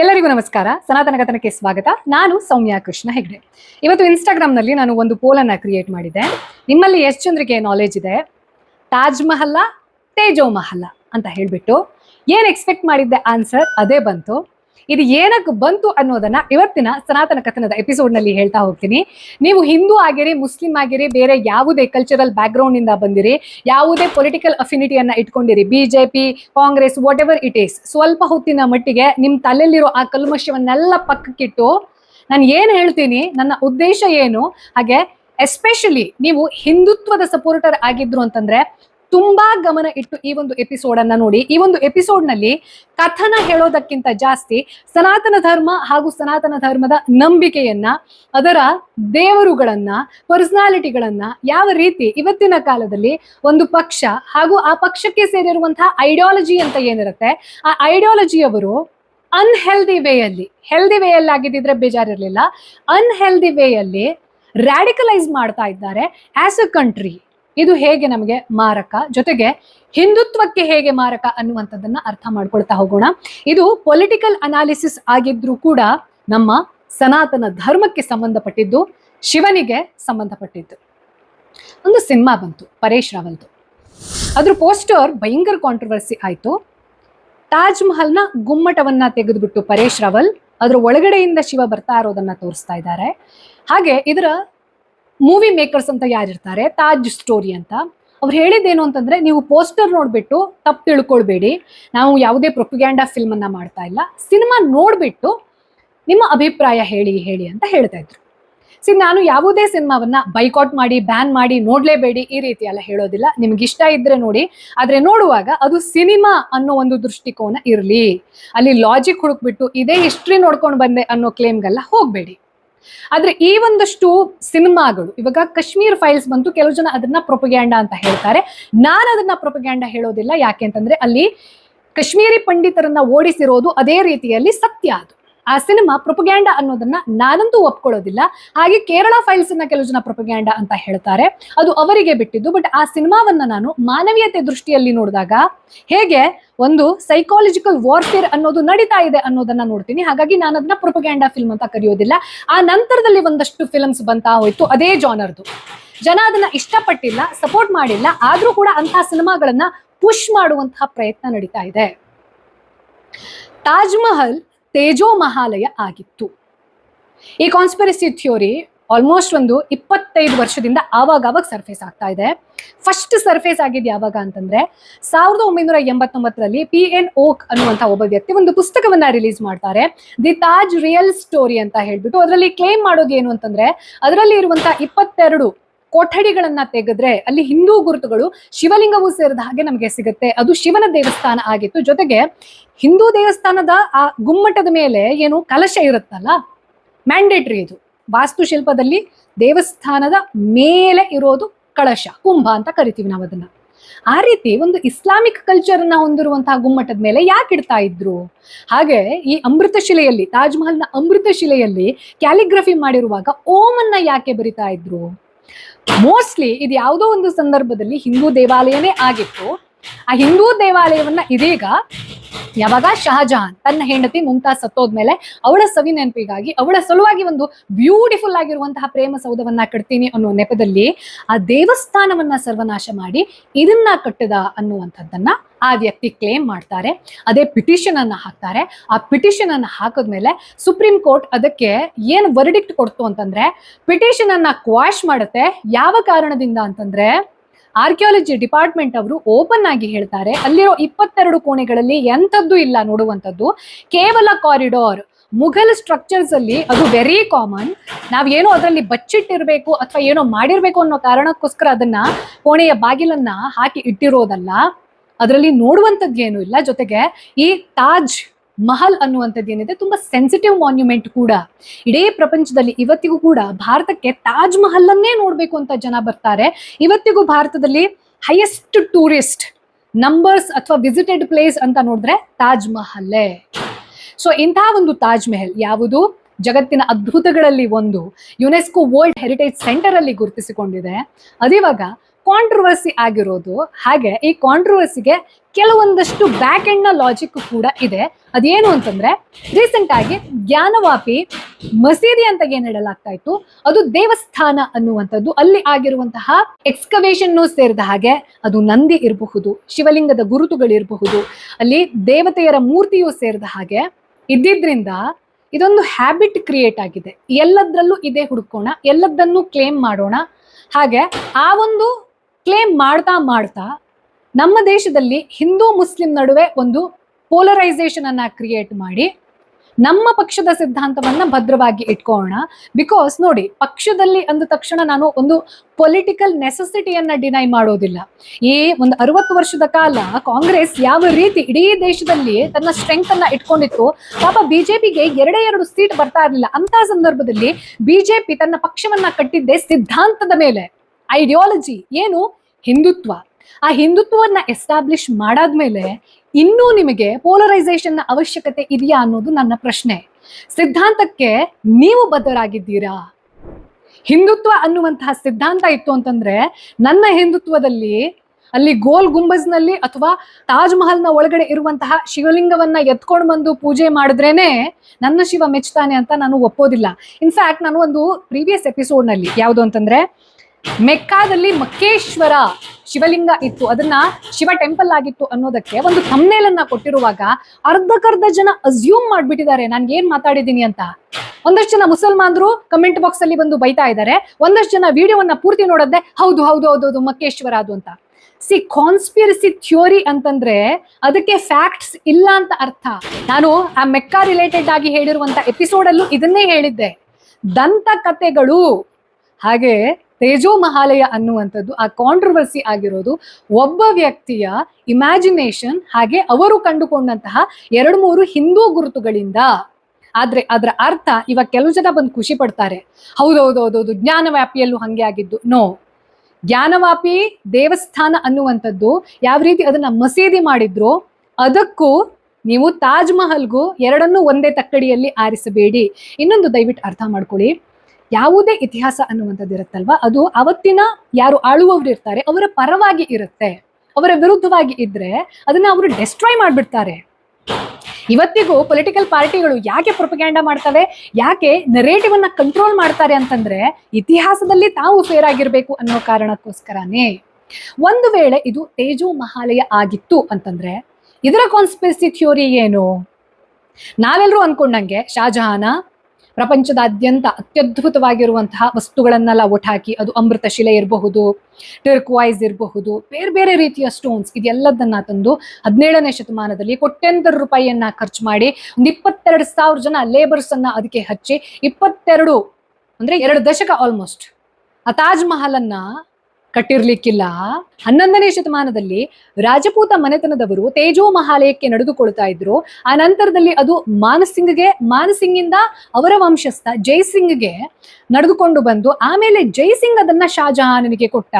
ಎಲ್ಲರಿಗೂ ನಮಸ್ಕಾರ. ಸನಾತನ ಕಥನಕ್ಕೆ ಸ್ವಾಗತ. ನಾನು ಸೌಮ್ಯ ಕೃಷ್ಣ ಹೆಗ್ಡೆ. ಇವತ್ತು ಇನ್ಸ್ಟಾಗ್ರಾಮ್ನಲ್ಲಿ ನಾನು ಒಂದು ಪೋಲ್ ಅನ್ನ ಕ್ರಿಯೇಟ್ ಮಾಡಿದ್ದೆ. ನಿಮ್ಮಲ್ಲಿ ಎಷ್ಟು ಜನರಿಗೆ ನಾಲೆಜ್ ಇದೆ. ತಾಜ್ ಮಹಲ್ಲ ತೇಜೋ ಮಹಲ್ಲ ಅಂತ ಹೇಳಿಬಿಟ್ಟು ಏನು ಎಕ್ಸ್ಪೆಕ್ಟ್ ಮಾಡಿದ್ದೆ? ಆನ್ಸರ್ ಅದೇ ಬಂತು. ಇದು ಏನಕ್ಕೆ ಬಂತು ಅನ್ನೋದನ್ನ ಇವತ್ತಿನ ಸನಾತನ ಕಥನದ ಎಪಿಸೋಡ್ನಲ್ಲಿ ಹೇಳ್ತಾ ಹೋಗ್ತೀನಿ. ನೀವು ಹಿಂದೂ ಆಗಿರಿ, ಮುಸ್ಲಿಂ ಆಗಿರಿ, ಬೇರೆ ಯಾವುದೇ ಕಲ್ಚರಲ್ ಬ್ಯಾಕ್ಗ್ರೌಂಡ್ ಇಂದ ಬಂದಿರಿ, ಯಾವುದೇ ಪೊಲಿಟಿಕಲ್ ಅಫಿನಿಟಿಯನ್ನ ಇಟ್ಕೊಂಡಿರಿ BJP Congress whatever it is ಸ್ವಲ್ಪ ಹೊತ್ತಿನ ಮಟ್ಟಿಗೆ ನಿಮ್ ತಲೆಯಲ್ಲಿರೋ ಆ ಕಲ್ಮಶವನ್ನೆಲ್ಲ ಪಕ್ಕಕ್ಕಿಟ್ಟು ನಾನು ಏನ್ ಹೇಳ್ತೀನಿ, ನನ್ನ ಉದ್ದೇಶ ಏನು, ಹಾಗೆ ಎಸ್ಪೆಷಲಿ ನೀವು ಹಿಂದುತ್ವದ ಸಪೋರ್ಟರ್ ಆಗಿದ್ರು ಅಂತಂದ್ರೆ ತುಂಬಾ ಗಮನ ಇಟ್ಟು ಈ ಒಂದು ಎಪಿಸೋಡ್ ಅನ್ನ ನೋಡಿ. ಈ ಒಂದು ಎಪಿಸೋಡ್ನಲ್ಲಿ ಕಥನ ಹೇಳೋದಕ್ಕಿಂತ ಜಾಸ್ತಿ ಸನಾತನ ಧರ್ಮ ಹಾಗೂ ಸನಾತನ ಧರ್ಮದ ನಂಬಿಕೆಯನ್ನ, ಅದರ ದೇವರುಗಳನ್ನ ಪರ್ಸನಾಲಿಟಿಗಳನ್ನ ಯಾವ ರೀತಿ ಇವತ್ತಿನ ಕಾಲದಲ್ಲಿ ಒಂದು ಪಕ್ಷ ಹಾಗೂ ಆ ಪಕ್ಷಕ್ಕೆ ಸೇರಿರುವಂತಹ ಐಡಿಯಾಲಜಿ ಅಂತ ಏನಿರುತ್ತೆ, ಆ ಐಡಿಯಾಲಜಿಯವರು ಅನ್ಹೆಲ್ದಿ ವೇಯಲ್ಲಿ ಹೆಲ್ದಿ ವೇಯಲ್ಲಿ ಆಗಿದ್ದಿದ್ರೆ ಬೇಜಾರಿರ್ಲಿಲ್ಲ. ಅನ್ಹೆಲ್ದಿ ವೇಯಲ್ಲಿ ರ್ಯಾಡಿಕಲೈಸ್ ಮಾಡ್ತಾ ಇದ್ದಾರೆ ಆಸ್ ಅ ಕಂಟ್ರಿ ಇದು ಹೇಗೆ ನಮಗೆ ಮಾರಕ? ಜೊತೆಗೆ ಹಿಂದುತ್ವಕ್ಕೆ ಹೇಗೆ ಮಾರಕ ಅನ್ನುವಂಥದ್ದನ್ನ ಅರ್ಥ ಮಾಡ್ಕೊಳ್ತಾ ಹೋಗೋಣ. ಇದು ಪೊಲಿಟಿಕಲ್ ಅನಾಲಿಸಿಸ್ ಆಗಿದ್ರೂ ಕೂಡ ನಮ್ಮ ಸನಾತನ ಧರ್ಮಕ್ಕೆ ಸಂಬಂಧಪಟ್ಟಿದ್ದು, ಶಿವನಿಗೆ ಸಂಬಂಧಪಟ್ಟಿದ್ದು. ಒಂದು ಸಿನಿಮಾ ಬಂತು, ಪರೇಶ್ ರಾವಲ್ದು. ಅದ್ರ ಪೋಸ್ಟರ್ ಭಯಂಕರ ಕಾಂಟ್ರವರ್ಸಿ ಆಯ್ತು. ತಾಜ್ ಮಹಲ್ನ ಗುಮ್ಮಟವನ್ನ ತೆಗೆದುಬಿಟ್ಟು ಪರೇಶ್ ರಾವಲ್ ಅದ್ರ ಒಳಗಡೆಯಿಂದ ಶಿವ ಬರ್ತಾ ಇರೋದನ್ನ ತೋರಿಸ್ತಾ ಇದ್ದಾರೆ. ಹಾಗೆ ಇದರ ಮೂವಿ ಮೇಕರ್ಸ್ ಅಂತ ಯಾರಿರ್ತಾರೆ? ತಾಜ್ ಸ್ಟೋರಿ ಅಂತ. ಅವ್ರು ಹೇಳಿದ್ದೇನು ಅಂತಂದ್ರೆ, ನೀವು ಪೋಸ್ಟರ್ ನೋಡ್ಬಿಟ್ಟು ತಪ್ಪು ತಿಳ್ಕೊಳ್ಬೇಡಿ. ನಾವು ಯಾವುದೇ ಪ್ರೊಪಗ್ಯಾಂಡಾ ಫಿಲ್ಮ್ ಅನ್ನ ಮಾಡ್ತಾ ಇಲ್ಲ. ಸಿನಿಮಾ ನೋಡ್ಬಿಟ್ಟು ನಿಮ್ಮ ಅಭಿಪ್ರಾಯ ಹೇಳಿ ಹೇಳಿ ಅಂತ ಹೇಳ್ತಾ ಇದ್ರು. ಸಿ ನಾನು ಯಾವುದೇ ಸಿನಿಮಾವನ್ನ ಬೈಕಾಟ್ ಮಾಡಿ ಬ್ಯಾನ್ ಮಾಡಿ ನೋಡ್ಲೇಬೇಡಿ, ಈ ರೀತಿ ಎಲ್ಲ ಹೇಳೋದಿಲ್ಲ. ನಿಮ್ಗೆ ಇಷ್ಟ ಇದ್ರೆ ನೋಡಿ. ಆದ್ರೆ ನೋಡುವಾಗ ಅದು ಸಿನಿಮಾ ಅನ್ನೋ ಒಂದು ದೃಷ್ಟಿಕೋನ ಇರಲಿ. ಅಲ್ಲಿ ಲಾಜಿಕ್ ಹುಡುಕ್ಬಿಟ್ಟು ಇದೇ ಹಿಸ್ಟ್ರಿ ನೋಡ್ಕೊಂಡು ಬಂದೆ ಅನ್ನೋ ಕ್ಲೇಮ್ಗೆಲ್ಲ ಹೋಗ್ಬೇಡಿ. ಆದ್ರೆ ಈ ಒಂದಷ್ಟು ಸಿನಿಮಾಗಳು, ಇವಾಗ ಕಾಶ್ಮೀರ್ ಫೈಲ್ಸ್ ಬಂತು, ಕೆಲವು ಜನ ಅದನ್ನ ಪ್ರೊಪಗ್ಯಾಂಡ ಅಂತ ಹೇಳ್ತಾರೆ. ನಾನು ಅದನ್ನ ಪ್ರೊಪಗ್ಯಾಂಡ ಹೇಳೋದಿಲ್ಲ. ಯಾಕೆ ಅಂತಂದ್ರೆ ಅಲ್ಲಿ ಕಾಶ್ಮೀರಿ ಪಂಡಿತರನ್ನ ಓಡಿಸಿರೋದು ಅದೇ ರೀತಿಯಲ್ಲಿ ಸತ್ಯ ಅದು. ಆ ಸಿನಿಮಾ ಪ್ರೊಪಗ್ಯಾಂಡ ಅನ್ನೋದನ್ನ ನಾನಂತೂ ಒಪ್ಕೊಳ್ಳೋದಿಲ್ಲ. ಹಾಗೆ ಕೇರಳ ಫೈಲ್ಸ್ ಅನ್ನ ಕೆಲವು ಜನ ಪ್ರೊಪಗ್ಯಾಂಡ ಅಂತ ಹೇಳ್ತಾರೆ. ಅದು ಅವರಿಗೆ ಬಿಟ್ಟಿದ್ದು, ಬಟ್ ಆ ಸಿನಿಮಾವನ್ನ ನಾನು ಮಾನವೀಯತೆ ದೃಷ್ಟಿಯಲ್ಲಿ ನೋಡಿದಾಗ ಹೇಗೆ ಒಂದು ಸೈಕಾಲಜಿಕಲ್ ವಾರ್ಫೇರ್ ಅನ್ನೋದು ನಡೀತಾ ಇದೆ ಅನ್ನೋದನ್ನ ನೋಡ್ತೀನಿ. ಹಾಗಾಗಿ ನಾನು ಅದನ್ನ ಪ್ರೊಪಗ್ಯಾಂಡ ಫಿಲ್ಮ್ ಅಂತ ಕರೆಯೋದಿಲ್ಲ. ಆ ನಂತರದಲ್ಲಿ ಒಂದಷ್ಟು ಫಿಲ್ಮ್ಸ್ ಬಂತಾ ಹೋಯ್ತು, ಅದೇ ಜಾನರ್ದು. ಜನ ಅದನ್ನ ಇಷ್ಟಪಟ್ಟಿಲ್ಲ ಸಪೋರ್ಟ್ ಮಾಡಿಲ್ಲ, ಆದ್ರೂ ಕೂಡ ಅಂತಹ ಸಿನಿಮಾಗಳನ್ನ ಪುಷ್ ಮಾಡುವಂತಹ ಪ್ರಯತ್ನ ನಡೀತಾ ಇದೆ. ತಾಜ್ ಮಹಲ್ ತೇಜೋ ಮಹಾಲಯ ಆಗಿತ್ತು. ಈ ಕಾನ್ಸ್ಪಿರಸಿ ಥಿಯೋರಿ ಆಲ್ಮೋಸ್ಟ್ ಒಂದು ಇಪ್ಪತ್ತೈದು ವರ್ಷದಿಂದ ಆವಾಗ ಆವಾಗ ಸರ್ಫೇಸ್ ಆಗ್ತಾ ಇದೆ. ಫಸ್ಟ್ ಸರ್ಫೇಸ್ ಆಗಿದ್ದು ಯಾವಾಗ ಅಂತಂದ್ರೆ ಸಾವಿರದ ಒಂಬೈನೂರ ಎಂಬತ್ತೊಂಬತ್ತರಲ್ಲಿ ಪಿ ಎನ್ ಓಕ್ ಅನ್ನುವಂಥ ಒಬ್ಬ ವ್ಯಕ್ತಿ ಒಂದು ಪುಸ್ತಕವನ್ನ ರಿಲೀಸ್ ಮಾಡ್ತಾರೆ. ದಿ ತಾಜ್ ರಿಯಲ್ ಸ್ಟೋರಿ ಅಂತ ಹೇಳ್ಬಿಟ್ಟು ಅದರಲ್ಲಿ ಕ್ಲೇಮ್ ಮಾಡೋದು ಏನು ಅಂತಂದ್ರೆ ಅದರಲ್ಲಿ ಇರುವಂತಹ ಇಪ್ಪತ್ತೆರಡು ಕೊಠಡಿಗಳನ್ನ ತೆಗೆದ್ರೆ ಅಲ್ಲಿ ಹಿಂದೂ ಗುರುತುಗಳು ಶಿವಲಿಂಗವೂ ಸೇರಿದ ಹಾಗೆ ನಮಗೆ ಸಿಗುತ್ತೆ. ಅದು ಶಿವನ ದೇವಸ್ಥಾನ ಆಗಿತ್ತು. ಜೊತೆಗೆ ಹಿಂದೂ ದೇವಸ್ಥಾನದ ಆ ಗುಮ್ಮಟದ ಮೇಲೆ ಏನು ಕಲಶ ಇರುತ್ತಲ್ಲ ಮ್ಯಾಂಡೇಟ್ರಿ ಇದು. ವಾಸ್ತುಶಿಲ್ಪದಲ್ಲಿ ದೇವಸ್ಥಾನದ ಮೇಲೆ ಇರೋದು ಕಳಶ, ಕುಂಭ ಅಂತ ಕರಿತೀವಿ ನಾವು ಅದನ್ನ. ಆ ರೀತಿ ಒಂದು ಇಸ್ಲಾಮಿಕ್ ಕಲ್ಚರ್ ಅನ್ನ ಹೊಂದಿರುವಂತಹ ಗುಮ್ಮಟದ ಮೇಲೆ ಯಾಕೆ ಇಡ್ತಾ ಇದ್ರು? ಹಾಗೆ ಈ ಅಮೃತ ಶಿಲೆಯಲ್ಲಿ, ತಾಜ್ ಮಹಲ್ನ ಅಮೃತ ಶಿಲೆಯಲ್ಲಿ ಕ್ಯಾಲಿಗ್ರಫಿ ಮಾಡಿರುವಾಗ ಓಮನ್ನ ಯಾಕೆ ಬರಿತಾ ಇದ್ರು? ಮೋಸ್ಟ್ಲಿ ಇದು ಯಾವುದೋ ಒಂದು ಸಂದರ್ಭದಲ್ಲಿ ಹಿಂದೂ ದೇವಾಲಯನೇ ಆಗಿತ್ತು. ಆ ಹಿಂದೂ ದೇವಾಲಯವನ್ನ ಇದೀಗ ಯಾವಾಗ ಶಹಜಹಾನ್ ತನ್ನ ಹೆಂಡತಿ ಮುಮ್ತಾಜ್ ಸತ್ತೋದ್ಮೇಲೆ ಅವಳ ಸವಿ ನೆನಪಿಗಾಗಿ ಅವಳ ಸಲುವಾಗಿ ಒಂದು ಬ್ಯೂಟಿಫುಲ್ ಆಗಿರುವಂತಹ ಪ್ರೇಮ ಸೌಧವನ್ನ ಕಟ್ತೀನಿ ಅನ್ನೋ ನೆಪದಲ್ಲಿ ಆ ದೇವಸ್ಥಾನವನ್ನ ಸರ್ವನಾಶ ಮಾಡಿ ಇದನ್ನ ಕಟ್ಟದ ಅನ್ನುವಂಥದ್ದನ್ನ ಆ ವ್ಯಕ್ತಿ ಕ್ಲೇಮ್ ಮಾಡ್ತಾರೆ, ಅದೇ ಪಿಟಿಷನ್ ಅನ್ನ ಹಾಕ್ತಾರೆ. ಆ ಪಿಟಿಷನ್ ಅನ್ನ ಹಾಕಿದ್ಮೇಲೆ ಸುಪ್ರೀಂ ಕೋರ್ಟ್ ಅದಕ್ಕೆ ಏನು ವರ್ಡಿಕ್ಟ್ ಕೊಡ್ತು ಅಂತಂದ್ರೆ ಪಿಟಿಷನ್ ಅನ್ನ ಕ್ವಾಶ್ ಮಾಡುತ್ತೆ. ಯಾವ ಕಾರಣದಿಂದ ಅಂತಂದ್ರೆ ಆರ್ಕಿಯಾಲಜಿ ಡಿಪಾರ್ಟ್ಮೆಂಟ್ ಅವರು ಓಪನ್ ಆಗಿ ಹೇಳ್ತಾರೆ, ಅಲ್ಲಿರೋ ಇಪ್ಪತ್ತೆರಡು ಕೋಣೆಗಳಲ್ಲಿ ಎಂಥದ್ದು ಇಲ್ಲ ನೋಡುವಂಥದ್ದು. ಕೇವಲ ಕಾರಿಡಾರ್ ಮುಘಲ್ ಸ್ಟ್ರಕ್ಚರ್ಸ್ ಅಲ್ಲಿ ಅದು ವೆರಿ ಕಾಮನ್ ನಾವೇನೋ ಅದರಲ್ಲಿ ಬಚ್ಚಿಟ್ಟಿರಬೇಕು ಅಥವಾ ಏನೋ ಮಾಡಿರಬೇಕು ಅನ್ನೋ ಕಾರಣಕ್ಕೋಸ್ಕರ ಅದನ್ನ ಕೋಣೆಯ ಬಾಗಿಲನ್ನ ಹಾಕಿ ಇಟ್ಟಿರೋದಲ್ಲ. ಅದರಲ್ಲಿ ನೋಡುವಂಥದ್ದು ಏನು ಇಲ್ಲ. ಜೊತೆಗೆ ಈ ತಾಜ್ ಮಹಲ್ ಅನ್ನುವಂಥದ್ದು ಏನಿದೆ, ತುಂಬಾ ಸೆನ್ಸಿಟಿವ್ ಮಾನ್ಯುಮೆಂಟ್ ಕೂಡ. ಇಡೀ ಪ್ರಪಂಚದಲ್ಲಿ ಇವತ್ತಿಗೂ ಕೂಡ ಭಾರತಕ್ಕೆ ತಾಜ್ ಮಹಲ್ ಅನ್ನೇ ನೋಡ್ಬೇಕು ಅಂತ ಜನ ಬರ್ತಾರೆ. ಇವತ್ತಿಗೂ ಭಾರತದಲ್ಲಿ ಹೈಯೆಸ್ಟ್ ಟೂರಿಸ್ಟ್ ನಂಬರ್ಸ್ ಅಥವಾ ವಿಸಿಟೆಡ್ ಪ್ಲೇಸ್ ಅಂತ ನೋಡಿದ್ರೆ ತಾಜ್ ಮಹಲ್ಲೇ. ಸೊ ಇಂತಹ ಒಂದು ತಾಜ್ ಮಹಲ್ ಯಾವುದು? ಜಗತ್ತಿನ ಅದ್ಭುತಗಳಲ್ಲಿ ಒಂದು. ಯುನೆಸ್ಕೋ ವರ್ಲ್ಡ್ ಹೆರಿಟೇಜ್ ಸೆಂಟರ್ ಅಲ್ಲಿ ಗುರುತಿಸಿಕೊಂಡಿದೆ. ಅದಿವಾಗ ಕಾಂಟ್ರವರ್ಸಿ ಆಗಿರೋದು. ಹಾಗೆ ಈ ಕಾಂಟ್ರವರ್ಸಿಗೆ ಕೆಲವೊಂದಷ್ಟು ಬ್ಯಾಕ್ ಎಂಡ್ನ ಲಾಜಿಕ್ ಕೂಡ ಇದೆ. ಅದೇನು ಅಂತಂದ್ರೆ ರೀಸೆಂಟ್ ಆಗಿ ಜ್ಞಾನವಾಪಿ ಮಸೀದಿ ಅಂತ ಏನ್ ಹೇಳಲಾಗ್ತಾ ಇತ್ತು? ಅದು ದೇವಸ್ಥಾನ ಅನ್ನುವಂಥದ್ದು. ಅಲ್ಲಿ ಆಗಿರುವಂತಹ ಎಕ್ಸ್ಕವೇಷನ್ ಸೇರಿದ ಹಾಗೆ ಅದು ನಂದಿ ಇರಬಹುದು, ಶಿವಲಿಂಗದ ಗುರುತುಗಳಿರಬಹುದು, ಅಲ್ಲಿ ದೇವತೆಯರ ಮೂರ್ತಿಯು ಸೇರಿದ ಹಾಗೆ ಇದ್ದಿದ್ರಿಂದ ಇದೊಂದು ಹ್ಯಾಬಿಟ್ ಕ್ರಿಯೇಟ್ ಆಗಿದೆ. ಎಲ್ಲದರಲ್ಲೂ ಇದೇ ಹುಡುಕೋಣ ಎಲ್ಲದನ್ನು ಕ್ಲೇಮ್ ಮಾಡೋಣ. ಹಾಗೆ ಆ ಒಂದು ಕ್ಲೇಮ್ ಮಾಡ್ತಾ ಮಾಡ್ತಾ ನಮ್ಮ ದೇಶದಲ್ಲಿ ಹಿಂದೂ ಮುಸ್ಲಿಂ ನಡುವೆ ಒಂದು ಪೋಲರೈಸೇಷನ್ ಅನ್ನ ಕ್ರಿಯೇಟ್ ಮಾಡಿ ನಮ್ಮ ಪಕ್ಷದ ಸಿದ್ಧಾಂತವನ್ನ ಭದ್ರವಾಗಿ ಇಟ್ಕೋಣ ಬಿಕಾಸ್ ನೋಡಿ, ಪಕ್ಷದಲ್ಲಿ ಅಂದ ತಕ್ಷಣ ನಾನು ಒಂದು ಪೊಲಿಟಿಕಲ್ ನೆಸೆಸಿಟಿಯನ್ನ ಡಿನೈ ಮಾಡೋದಿಲ್ಲ. ಈ ಒಂದು ಅರವತ್ತು ವರ್ಷದ ಕಾಲ ಕಾಂಗ್ರೆಸ್ ಯಾವ ರೀತಿ ಇಡೀ ದೇಶದಲ್ಲಿ ತನ್ನ ಸ್ಟ್ರೆಂತ್ ಅನ್ನ ಇಟ್ಕೊಂಡಿತ್ತು, ಪಾಪ ಬಿಜೆಪಿಗೆ ಎರಡೇ ಎರಡು ಸೀಟ್ ಬರ್ತಾ ಇರಲಿಲ್ಲ. ಅಂತ ಸಂದರ್ಭದಲ್ಲಿ ಬಿಜೆಪಿ ತನ್ನ ಪಕ್ಷವನ್ನ ಕಟ್ಟಿದ್ದೆ ಸಿದ್ಧಾಂತದ ಮೇಲೆ. ಐಡಿಯಾಲಜಿ ಏನು? ಹಿಂದುತ್ವ. ಆ ಹಿಂದುತ್ವವನ್ನ ಎಸ್ಟಾಬ್ಲಿಷ್ ಮಾಡಾದ್ಮೇಲೆ ಇನ್ನೂ ನಿಮಗೆ ಪೋಲರೈಸೇಷನ್ನ ಅವಶ್ಯಕತೆ ಇದೆಯಾ ಅನ್ನೋದು ನನ್ನ ಪ್ರಶ್ನೆ. ಸಿದ್ಧಾಂತಕ್ಕೆ ನೀವು ಬದ್ಧರಾಗಿದ್ದೀರಾ? ಹಿಂದುತ್ವ ಅನ್ನುವಂತಹ ಸಿದ್ಧಾಂತ ಇತ್ತು ಅಂತಂದ್ರೆ ನನ್ನ ಹಿಂದುತ್ವದಲ್ಲಿ ಅಲ್ಲಿ ಗೋಲ್ ಗುಂಬಜ್ನಲ್ಲಿ ಅಥವಾ ತಾಜ್ ಮಹಲ್ನ ಒಳಗಡೆ ಇರುವಂತಹ ಶಿವಲಿಂಗವನ್ನ ಎತ್ಕೊಂಡು ಬಂದು ಪೂಜೆ ಮಾಡಿದ್ರೇನೆ ನನ್ನ ಶಿವ ಮೆಚ್ತಾನೆ ಅಂತ ನಾನು ಒಪ್ಪೋದಿಲ್ಲ. ಇನ್ಫ್ಯಾಕ್ಟ್ ನಾನು ಒಂದು ಪ್ರೀವಿಯಸ್ ಎಪಿಸೋಡ್ನಲ್ಲಿ ಯಾವುದು ಅಂತಂದ್ರೆ ಮೆಕ್ಕಾದಲ್ಲಿ ಮಕ್ಕೇಶ್ವರ ಶಿವಲಿಂಗ ಇತ್ತು. ಅದನ್ನ ಶಿವ ಟೆಂಪಲ್ ಆಗಿತ್ತು ಅನ್ನೋದಕ್ಕೆ ಒಂದು ಥಂಬ್ನೇಲ್ ಕೊಟ್ಟಿರುವಾಗ ಅರ್ಧಕರ್ಧ ಜನ ಅಸ್ಯೂಮ್ ಮಾಡ್ಬಿಟ್ಟಿದ್ದಾರೆ. ನಾನು ಏನ್ ಮಾತಾಡಿದ್ದೀನಿ ಅಂತ? ಒಂದಷ್ಟು ಜನ ಮುಸಲ್ಮಾನರು ಕಮೆಂಟ್ ಬಾಕ್ಸ್ ಅಲ್ಲಿ ಬಂದು ಬೈತಾ ಇದ್ದಾರೆ ಒಂದಷ್ಟು ಜನ ವಿಡಿಯೋವನ್ನ ಪೂರ್ತಿ ನೋಡದೆ ಹೌದು ಹೌದು ಹೌದು ಹೌದು, ಮಕ್ಕೇಶ್ವರ ಅದು ಅಂತ. ಸಿ ಕಾನ್ಸ್ಪಿರಸಿ ಥಿಯೋರಿ ಅಂತಂದ್ರೆ ಅದಕ್ಕೆ ಫ್ಯಾಕ್ಟ್ಸ್ ಇಲ್ಲ ಅಂತ ಅರ್ಥ. ನಾನು ಆ ಮೆಕ್ಕಾ ರಿಲೇಟೆಡ್ ಆಗಿ ಹೇಳಿರುವಂತ ಎಪಿಸೋಡ್ ಅಲ್ಲೂ ಇದನ್ನೇ ಹೇಳಿದ್ದೆ. ದಂತ ಕಥೆಗಳು ಹಾಗೆ ತೇಜೋ ಮಹಾಲಯ ಅನ್ನುವಂಥದ್ದು ಆ ಕಾಂಟ್ರವರ್ಸಿ ಆಗಿರೋದು ಒಬ್ಬ ವ್ಯಕ್ತಿಯ ಇಮ್ಯಾಜಿನೇಷನ್ ಹಾಗೆ ಅವರು ಕಂಡುಕೊಂಡಂತಹ ಎರಡು ಮೂರು ಹಿಂದೂ ಗುರುತುಗಳಿಂದ. ಆದ್ರೆ ಅದರ ಅರ್ಥ ಇವಾಗ ಕೆಲವು ಜನ ಬಂದು ಖುಷಿ ಪಡ್ತಾರೆ. ಹೌದೌದೌದೌದು ಜ್ಞಾನವ್ಯಾಪಿಯಲ್ಲೂ ಹಂಗೆ ಆಗಿದ್ದು. ನೋ ಜ್ಞಾನವಾಪಿ ದೇವಸ್ಥಾನ ಅನ್ನುವಂಥದ್ದು ಯಾವ ರೀತಿ ಅದನ್ನ ಮಸೀದಿ ಮಾಡಿದ್ರು ಅದಕ್ಕೂ ನೀವು ತಾಜ್ ಮಹಲ್ಗೂ ಎರಡನ್ನೂ ಒಂದೇ ತಕ್ಕಡಿಯಲ್ಲಿ ಆರಿಸಬೇಡಿ. ಇನ್ನೊಂದು ದಯವಿಟ್ಟು ಅರ್ಥ ಮಾಡ್ಕೊಳ್ಳಿ. ಯಾವುದೇ ಇತಿಹಾಸ ಅನ್ನುವಂಥದ್ದು ಇರುತ್ತಲ್ವಾ? ಅದು ಅವತ್ತಿನ ಯಾರು ಆಳುವವರು ಇರ್ತಾರೆ, ಅವರ ಪರವಾಗಿ ಇರುತ್ತೆ. ಅವರ ವಿರುದ್ಧವಾಗಿ ಇದ್ರೆ ಅದನ್ನ ಅವರು ಡೆಸ್ಟ್ರಾಯ್ ಮಾಡಿಬಿಡ್ತಾರೆ. ಇವತ್ತಿಗೂ ಪೊಲಿಟಿಕಲ್ ಪಾರ್ಟಿಗಳು ಯಾಕೆ ಪ್ರೊಪಗ್ಯಾಂಡ ಮಾಡ್ತವೆ? ಯಾಕೆ ನರೇಟಿವ್ ಅನ್ನ ಕಂಟ್ರೋಲ್ ಮಾಡ್ತಾರೆ ಅಂತಂದ್ರೆ ಇತಿಹಾಸದಲ್ಲಿ ತಾವು ಫೇರ್ ಆಗಿರ್ಬೇಕು ಅನ್ನೋ ಕಾರಣಕ್ಕೋಸ್ಕರನೇ. ಒಂದು ವೇಳೆ ಇದು ತೇಜೋ ಮಹಾಲಯ ಆಗಿತ್ತು ಅಂತಂದ್ರೆ ಇದರ ಕಾನ್ಸ್ಪಿರಸಿ ಥಿಯೋರಿ ಏನು? ನಾವೆಲ್ಲರೂ ಅನ್ಕೊಂಡಂಗೆ ಶಾಜಹಾನ ಪ್ರಪಂಚದಾದ್ಯಂತ ಅತ್ಯದ್ಭುತವಾಗಿರುವಂತಹ ವಸ್ತುಗಳನ್ನೆಲ್ಲ ಒಟ್ಟಾಕಿ ಅದು ಅಮೃತ ಶಿಲೆ ಇರಬಹುದು ಟರ್ಕ್ವಾಯ್ಸ್ ಇರಬಹುದು, ಬೇರೆ ಬೇರೆ ರೀತಿಯ ಸ್ಟೋನ್ಸ್ ಇದೆಲ್ಲದನ್ನ ತಂದು ಹದಿನೇಳನೇ ಶತಮಾನದಲ್ಲಿ ಕೋಟ್ಯಂತರ ರೂಪಾಯಿಯನ್ನ ಖರ್ಚು ಮಾಡಿ ಒಂದು ಇಪ್ಪತ್ತೆರಡು ಸಾವಿರ ಜನ ಲೇಬರ್ಸ್ ಅನ್ನ ಅದಕ್ಕೆ ಹಚ್ಚಿ ಇಪ್ಪತ್ತೆರಡು, ಅಂದ್ರೆ ಎರಡು ದಶಕ ಆಲ್ಮೋಸ್ಟ್ ಆ ತಾಜ್ ಮಹಲ್ ಅನ್ನ ಕಟ್ಟಿರ್ಲಿಕ್ಕಿಲ್ಲ. ಹನ್ನೊಂದನೇ ಶತಮಾನದಲ್ಲಿ ರಾಜಪೂತ ಮನೆತನದವರು ತೇಜೋ ಮಹಾಲಯಕ್ಕೆ ನಡೆದುಕೊಳ್ತಾ ಇದ್ರು. ಆ ನಂತರದಲ್ಲಿ ಅದು ಮಾನಸಿಂಗ್ಗೆ ಮಾನಸಿಂಗಿಂದ ಅವರ ವಂಶಸ್ಥ ಜೈಸಿಂಗ್ಗೆ ನಡೆದುಕೊಂಡು ಬಂದು, ಆಮೇಲೆ ಜೈಸಿಂಗ್ ಅದನ್ನ ಶಾಜಹಾನನಿಗೆ ಕೊಟ್ಟ.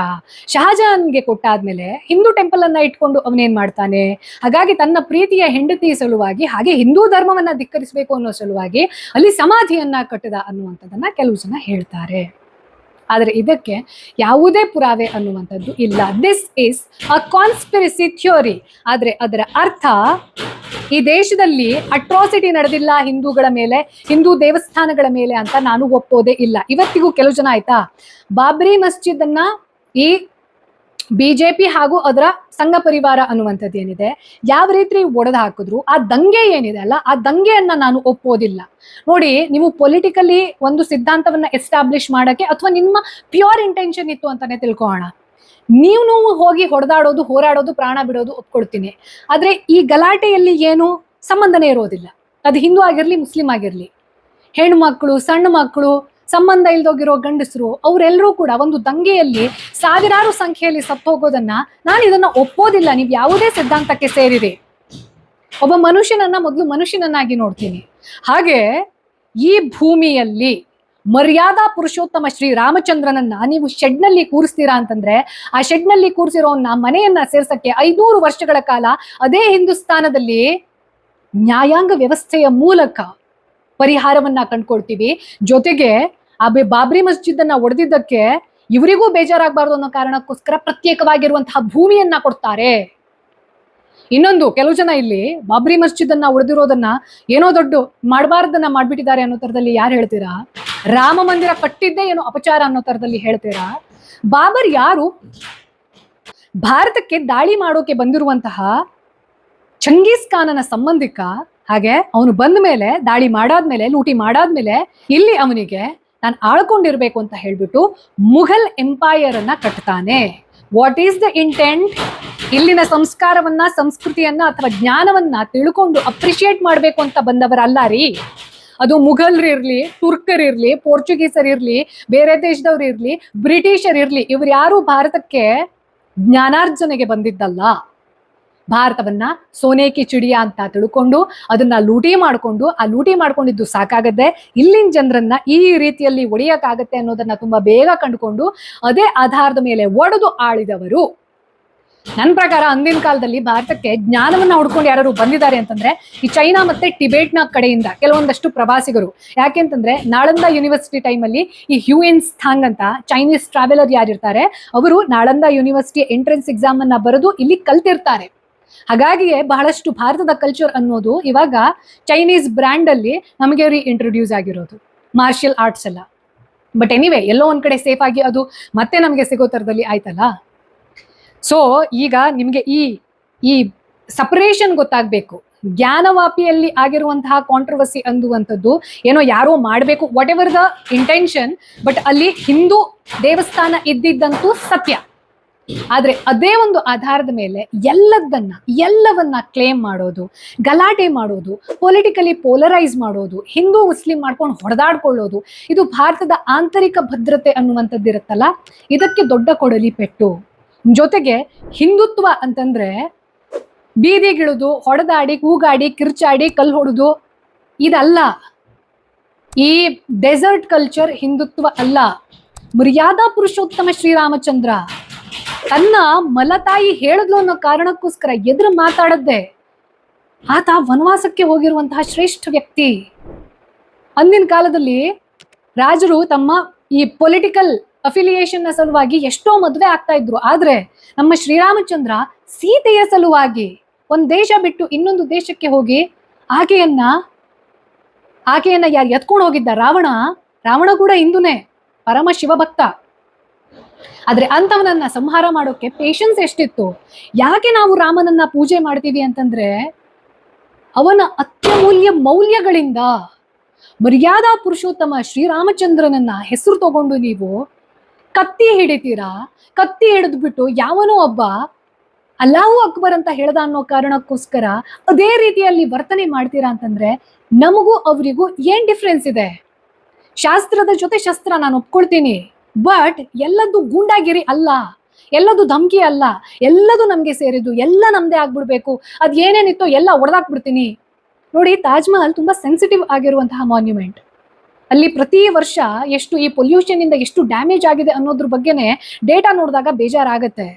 ಶಹಜಹಾನ್ಗೆ ಕೊಟ್ಟಾದ್ಮೇಲೆ ಹಿಂದೂ ಟೆಂಪಲ್ ಅನ್ನ ಇಟ್ಕೊಂಡು ಅವನೇನ್ ಮಾಡ್ತಾನೆ? ಹಾಗಾಗಿ ತನ್ನ ಪ್ರೀತಿಯ ಹೆಂಡತಿ ಸಲುವಾಗಿ, ಹಾಗೆ ಹಿಂದೂ ಧರ್ಮವನ್ನ ಧಿಕ್ಕರಿಸಬೇಕು ಅನ್ನೋ ಸಲುವಾಗಿ ಅಲ್ಲಿ ಸಮಾಧಿಯನ್ನ ಕಟ್ಟದ ಅನ್ನುವಂಥದ್ದನ್ನ ಕೆಲವು ಜನ ಹೇಳ್ತಾರೆ. ಆದರೆ ಇದಕ್ಕೆ ಯಾವುದೇ ಪುರಾವೆ ಅನ್ನುವಂಥದ್ದು ಇಲ್ಲ. This is a conspiracy theory ಆದರೆ ಅದರ ಅರ್ಥ ಈ ದೇಶದಲ್ಲಿ ಅಟ್ರಾಸಿಟಿ ನಡೆದಿಲ್ಲ ಹಿಂದೂಗಳ ಮೇಲೆ, ಹಿಂದೂ ದೇವಸ್ಥಾನಗಳ ಮೇಲೆ ಅಂತ ನಾನು ಒಪ್ಪೋದೇ ಇಲ್ಲ. ಇವತ್ತಿಗೂ ಕೆಲವು ಜನ ಆಯ್ತಾ? ಬಾಬ್ರಿ ಮಸ್ಜಿದ್ ಅನ್ನ ಈ ಬಿಜೆಪಿ ಹಾಗೂ ಅದರ ಸಂಘ ಪರಿವಾರ ಅನ್ನುವಂಥದ್ದು ಏನಿದೆ? ಯಾವ ರೀತಿ ಒಡೆದು ಹಾಕಿದ್ರು? ಆ ದಂಗೆ ಏನಿದೆ ಅಲ್ಲ, ಆ ದಂಗೆಯನ್ನ ನಾನು ಒಪ್ಪೋದಿಲ್ಲ. ನೋಡಿ, ನೀವು ಪೊಲಿಟಿಕಲಿ ಒಂದು ಸಿದ್ಧಾಂತವನ್ನ ಎಸ್ಟಾಬ್ಲಿಷ್ ಮಾಡಕ್ಕೆ ಅಥವಾ ನಿಮ್ಮ ಪ್ಯೂರ್ ಇಂಟೆನ್ಷನ್ ಇತ್ತು ಅಂತಾನೆ ತಿಳ್ಕೊಳ್ಳೋಣ ನೀವು ಹೋಗಿ ಹೊಡೆದಾಡೋದು, ಹೋರಾಡೋದು, ಪ್ರಾಣ ಬಿಡೋದು ಒಪ್ಕೊಳ್ತೀನಿ ಆದ್ರೆ ಈ ಗಲಾಟೆಯಲ್ಲಿ ಏನು ಸಂಬಂಧನೇ ಇರೋದಿಲ್ಲ. ಅದು ಹಿಂದೂ ಆಗಿರ್ಲಿ, ಮುಸ್ಲಿಂ ಆಗಿರ್ಲಿ. ಹೆಣ್ಣು ಮಕ್ಕಳು, ಸಣ್ಣ ಮಕ್ಕಳು ಸಂಬಂಧ ಇಲ್ದೋಗಿರೋ ಗಂಡಸರು ಅವರೆಲ್ಲರೂ ಕೂಡ ಒಂದು ದಂಗೆಯಲ್ಲಿ ಸಾವಿರಾರು ಸಂಖ್ಯೆಯಲ್ಲಿ ಸತ್ತೋಗೋದನ್ನ ನಾನು ಇದನ್ನ ಒಪ್ಪೋದಿಲ್ಲ. ನೀವು ಯಾವುದೇ ಸಿದ್ಧಾಂತಕ್ಕೆ ಸೇರಿರಿ. ಒಬ್ಬ ಮನುಷ್ಯನನ್ನ ಮೊದಲು ಮನುಷ್ಯನನ್ನಾಗಿ ನೋಡ್ತೀನಿ. ಹಾಗೆ ಈ ಭೂಮಿಯಲ್ಲಿ ಮರ್ಯಾದಾ ಪುರುಷೋತ್ತಮ ಶ್ರೀ ರಾಮಚಂದ್ರನನ್ನ ನೀವು ಶೆಡ್ನಲ್ಲಿ ಕೂರಿಸ್ತೀರಾ ಅಂತಂದ್ರೆ, ಆ ಶೆಡ್ನಲ್ಲಿ ಕೂರಿಸಿರೋನ್ನ ಮನೆಯನ್ನ ಸೇರ್ಸಕ್ಕೆ ಐನೂರು ವರ್ಷಗಳ ಕಾಲ ಅದೇ ಹಿಂದೂಸ್ತಾನದಲ್ಲಿ ನ್ಯಾಯಾಂಗ ವ್ಯವಸ್ಥೆಯ ಮೂಲಕ ಪರಿಹಾರವನ್ನ ಕಂಡ್ಕೊಳ್ತೀವಿ. ಜೊತೆಗೆ ಆ ಬಾಬ್ರಿ ಮಸ್ಜಿದ್ ಅನ್ನ ಒಡೆದಿದ್ದಕ್ಕೆ ಇವರಿಗೂ ಬೇಜಾರಾಗಬಾರ್ದು ಅನ್ನೋ ಕಾರಣಕ್ಕೋಸ್ಕರ ಪ್ರತ್ಯೇಕವಾಗಿರುವಂತಹ ಭೂಮಿಯನ್ನ ಕೊಡ್ತಾರೆ. ಇನ್ನೊಂದು, ಕೆಲವು ಜನ ಇಲ್ಲಿ ಬಾಬ್ರಿ ಮಸ್ಜಿದ್ ಅನ್ನ ಉಳಿದಿರೋದನ್ನ ಏನೋ ದೊಡ್ಡ ಮಾಡಬಾರ್ದನ್ನ ಮಾಡ್ಬಿಟ್ಟಿದ್ದಾರೆ ಅನ್ನೋ ತರದಲ್ಲಿ ಯಾರು ಹೇಳ್ತೀರಾ? ರಾಮ ಮಂದಿರ ಕಟ್ಟಿದ್ದೇ ಏನೋ ಅಪಚಾರ ಅನ್ನೋ ತರದಲ್ಲಿ ಹೇಳ್ತೀರಾ? ಬಾಬರ್ ಯಾರು? ಭಾರತಕ್ಕೆ ದಾಳಿ ಮಾಡೋಕೆ ಬಂದಿರುವಂತಹ ಚಂಗೀಸ್ ಖಾನನ ಸಂಬಂಧಿಕ ಹಾಗೆ ಅವನು ಬಂದ ಮೇಲೆ ದಾಳಿ ಮಾಡಾದ್ಮೇಲೆ, ಲೂಟಿ ಮಾಡಾದ್ಮೇಲೆ ಇಲ್ಲಿ ಅವನಿಗೆ ನಾನು ಆಳ್ಕೊಂಡಿರ್ಬೇಕು ಅಂತ ಹೇಳ್ಬಿಟ್ಟು ಮುಘಲ್ ಎಂಪೈರ್ ಅನ್ನ ಕಟ್ತಾನೆ. ವಾಟ್ ಈಸ್ ದ ಇಂಟೆಂಟ್ ಇಲ್ಲಿನ ಸಂಸ್ಕಾರವನ್ನ, ಸಂಸ್ಕೃತಿಯನ್ನ ಅಥವಾ ಜ್ಞಾನವನ್ನ ತಿಳ್ಕೊಂಡು ಅಪ್ರಿಶಿಯೇಟ್ ಮಾಡಬೇಕು ಅಂತ ಬಂದವರಲ್ಲ ರೀ. ಅದು ಮುಘಲ್ರಿರ್ಲಿ ಇರ್ಲಿ ತುರ್ಕರ್ ಇರ್ಲಿ ಪೋರ್ಚುಗೀಸರ್ ಇರ್ಲಿ, ಬೇರೆ ದೇಶದವ್ರು ಇರ್ಲಿ ಬ್ರಿಟಿಷರ್ ಇರ್ಲಿ, ಇವ್ರು ಯಾರು ಭಾರತಕ್ಕೆ ಜ್ಞಾನಾರ್ಜನೆಗೆ ಬಂದಿದ್ದಲ್ಲ. ಭಾರತವನ್ನ ಸೋನೇಕಿ ಚಿಡಿಯಾ ಅಂತ ತಿಳ್ಕೊಂಡು ಅದನ್ನ ಲೂಟಿ ಮಾಡಿಕೊಂಡು, ಆ ಲೂಟಿ ಮಾಡ್ಕೊಂಡಿದ್ದು ಸಾಕಾಗತ್ತೆ ಇಲ್ಲಿನ ಜನರನ್ನ ಈ ರೀತಿಯಲ್ಲಿ ಒಡೆಯಕ್ಕಾಗತ್ತೆ ಅನ್ನೋದನ್ನ ತುಂಬಾ ಬೇಗ ಕಂಡುಕೊಂಡು ಅದೇ ಆಧಾರದ ಮೇಲೆ ಒಡೆದು ಆಳಿದವರು. ನನ್ನ ಪ್ರಕಾರ ಅಂದಿನ ಕಾಲದಲ್ಲಿ ಭಾರತಕ್ಕೆ ಜ್ಞಾನವನ್ನ ಹುಡ್ಕೊಂಡು ಯಾರು ಬಂದಿದ್ದಾರೆ ಅಂತಂದ್ರೆ ಈ ಚೈನಾ ಮತ್ತೆ ಟಿಬೇಟ್ನ ಕಡೆಯಿಂದ ಕೆಲವೊಂದಷ್ಟು ಪ್ರವಾಸಿಗರು. ಯಾಕೆಂತಂದ್ರೆ ನಾಳಂದ ಯೂನಿವರ್ಸಿಟಿ ಟೈಮಲ್ಲಿ ಈ ಹ್ಯೂಎನ್ ಸ್ಥಾಂಗ್ ಅಂತ ಚೈನೀಸ್ ಟ್ರಾವೆಲರ್ ಯಾರಿರ್ತಾರೆ, ಅವರು ನಾಳಂದ ಯೂನಿವರ್ಸಿಟಿ ಎಂಟ್ರೆನ್ಸ್ ಎಕ್ಸಾಮ್ ಅನ್ನ ಬರೆದು ಇಲ್ಲಿ ಕಲ್ತಿರ್ತಾರೆ. ಹಾಗಾಗಿಯೇ ಬಹಳಷ್ಟು ಭಾರತದ ಕಲ್ಚರ್ ಅನ್ನೋದು ಇವಾಗ ಚೈನೀಸ್ ಬ್ರ್ಯಾಂಡ್ ಅಲ್ಲಿ ನಮಗೆ ರೀ ಇಂಟ್ರೊಡ್ಯೂಸ್ ಆಗಿರೋದು ಮಾರ್ಷಿಯಲ್ ಆರ್ಟ್ಸ್ ಎಲ್ಲ. ಬಟ್ ಎನಿವೆ ಎಲ್ಲೋ ಒಂದ್ ಕಡೆ ಸೇಫ್ ಆಗಿ ಅದು ಮತ್ತೆ ನಮಗೆ ಸಿಗೋ ತರದಲ್ಲಿ ಆಯ್ತಲ್ಲ? ಸೊ ಈಗ ನಿಮಗೆ ಈ ಈ ಸಪರೇಷನ್ ಗೊತ್ತಾಗಬೇಕು. ಜ್ಞಾನವಾಪಿಯಲ್ಲಿ ಆಗಿರುವಂತಹ ಕಾಂಟ್ರವರ್ಸಿ ಅನ್ನುವಂಥದ್ದು ಏನೋ ಯಾರೋ ಮಾಡಬೇಕು whatever the intention but ಅಲ್ಲಿ ಹಿಂದೂ ದೇವಸ್ಥಾನ ಇದ್ದಿದ್ದಂತೂ ಸತ್ಯ. ಆದ್ರೆ ಅದೇ ಒಂದು ಆಧಾರದ ಮೇಲೆ ಎಲ್ಲದನ್ನ ಎಲ್ಲವನ್ನ ಕ್ಲೇಮ್ ಮಾಡೋದು, ಗಲಾಟೆ ಮಾಡೋದು ಪೊಲಿಟಿಕಲಿ ಪೋಲರೈಸ್ ಮಾಡೋದು, ಹಿಂದೂ, ಮುಸ್ಲಿಂ ಮಾಡ್ಕೊಂಡು ಹೊಡೆದಾಡ್ಕೊಳ್ಳೋದು, ಇದು ಭಾರತದ ಆಂತರಿಕ ಭದ್ರತೆ ಅನ್ನುವಂಥದ್ದು ಇರುತ್ತಲ್ಲ, ಇದಕ್ಕೆ ದೊಡ್ಡ ಕೊಡಲಿ ಪೆಟ್ಟು. ಜೊತೆಗೆ ಹಿಂದುತ್ವ ಅಂತಂದ್ರೆ ಬೀದಿಗಿಳಿದು, ಹೊಡೆದಾಡಿ, ಕೂಗಾಡಿ, ಕಿರ್ಚಾಡಿ, ಕಲ್ಲು ಹೊಡೆದು, ಇದಲ್ಲ. ಈ ಡೆಸರ್ಟ್ ಕಲ್ಚರ್ ಹಿಂದುತ್ವ ಅಲ್ಲ. ಮರ್ಯಾದಾ ಪುರುಷೋತ್ತಮ ಶ್ರೀರಾಮಚಂದ್ರ ತನ್ನ ಮಲತಾಯಿ ಹೇಳಿದ್ಲು ಅನ್ನೋ ಕಾರಣಕ್ಕೋಸ್ಕರ ಎದುರು ಮಾತಾಡದ್ದೆ. ಆತ ವನವಾಸಕ್ಕೆ ಹೋಗಿರುವಂತಹ ಶ್ರೇಷ್ಠ ವ್ಯಕ್ತಿ. ಅಂದಿನ ಕಾಲದಲ್ಲಿ ರಾಜರು ತಮ್ಮ ಈ ಪೊಲಿಟಿಕಲ್ ಅಫಿಲಿಯೇಷನ್ನ ಸಲುವಾಗಿ ಎಷ್ಟೋ ಮದುವೆ ಆಗ್ತಾ ಇದ್ರು. ಆದ್ರೆ ನಮ್ಮ ಶ್ರೀರಾಮಚಂದ್ರ ಸೀತೆಯ ಸಲುವಾಗಿ ಒಂದ್ ದೇಶ ಬಿಟ್ಟು ಇನ್ನೊಂದು ದೇಶಕ್ಕೆ ಹೋಗಿ ಆಕೆಯನ್ನ ಆಕೆಯನ್ನ ಯಾರು ಎತ್ಕೊಂಡು ಹೋಗಿದ್ದ ರಾವಣ ರಾವಣ ಕೂಡ ಹಿಂದೂನೇ, ಪರಮ ಶಿವಭಕ್ತ. ಆದ್ರೆ ಅಂತವನನ್ನ ಸಂಹಾರ ಮಾಡೋಕೆ ಪೇಶನ್ಸ್ ಎಷ್ಟಿತ್ತು? ಯಾಕೆ ನಾವು ರಾಮನನ್ನ ಪೂಜೆ ಮಾಡ್ತೀವಿ ಅಂತಂದ್ರೆ ಅವನ ಅತ್ಯಮೂಲ್ಯ ಮೌಲ್ಯಗಳಿಂದ ಮರ್ಯಾದಾ ಪುರುಷೋತ್ತಮ ಶ್ರೀರಾಮಚಂದ್ರನನ್ನ ಹೆಸರು ತಗೊಂಡು ನೀವು ಕತ್ತಿ ಹಿಡಿತೀರಾ? ಕತ್ತಿ ಹಿಡಿದ್ಬಿಟ್ಟು ಯಾವನೋ ಒಬ್ಬ ಅಲ್ಲಾಹು ಅಕ್ಬರ್ ಅಂತ ಹೇಳ್ದ ಅನ್ನೋ ಕಾರಣಕ್ಕೋಸ್ಕರ ಅದೇ ರೀತಿಯಲ್ಲಿ ವರ್ತನೆ ಮಾಡ್ತೀರಾ ಅಂತಂದ್ರೆ ನಮಗೂ ಅವರಿಗೂ ಏನ್ ಡಿಫ್ರೆನ್ಸ್ ಇದೆ? ಶಾಸ್ತ್ರದ ಜೊತೆ ಶಸ್ತ್ರ ನಾನು ಒಪ್ಕೊಳ್ತೀನಿ. ಬಟ್ ಎಲ್ಲದ್ದು ಗೂಂಡಾಗಿರಿ ಅಲ್ಲ. ಎಲ್ಲದು ಧಮ್ಕಿ ಅಲ್ಲ. ಎಲ್ಲದು ನಮ್ಗೆ ಸೇರಿದ್ದು. ಎಲ್ಲ ನಮ್ದೇ ಆಗ್ಬಿಡ್ಬೇಕು. ಅದ್ ಏನೇನಿತ್ತೋ ಎಲ್ಲ ಒಡೆದಾಕ್ಬಿಡ್ತೀನಿ. ನೋಡಿ, ತಾಜ್ ಮಹಲ್ ತುಂಬಾ ಸೆನ್ಸಿಟಿವ್ ಆಗಿರುವಂತಹ ಮಾನ್ಯುಮೆಂಟ್ ಅಲ್ಲಿ ಪ್ರತಿ ವರ್ಷ ಎಷ್ಟು ಈ ಪೊಲ್ಯೂಷನ್ ಇಂದ ಎಷ್ಟು ಡ್ಯಾಮೇಜ್ ಆಗಿದೆ ಅನ್ನೋದ್ರ ಬಗ್ಗೆನೆ ಡೇಟಾ ನೋಡಿದಾಗ ಬೇಜಾರಾಗತ್ತೆ.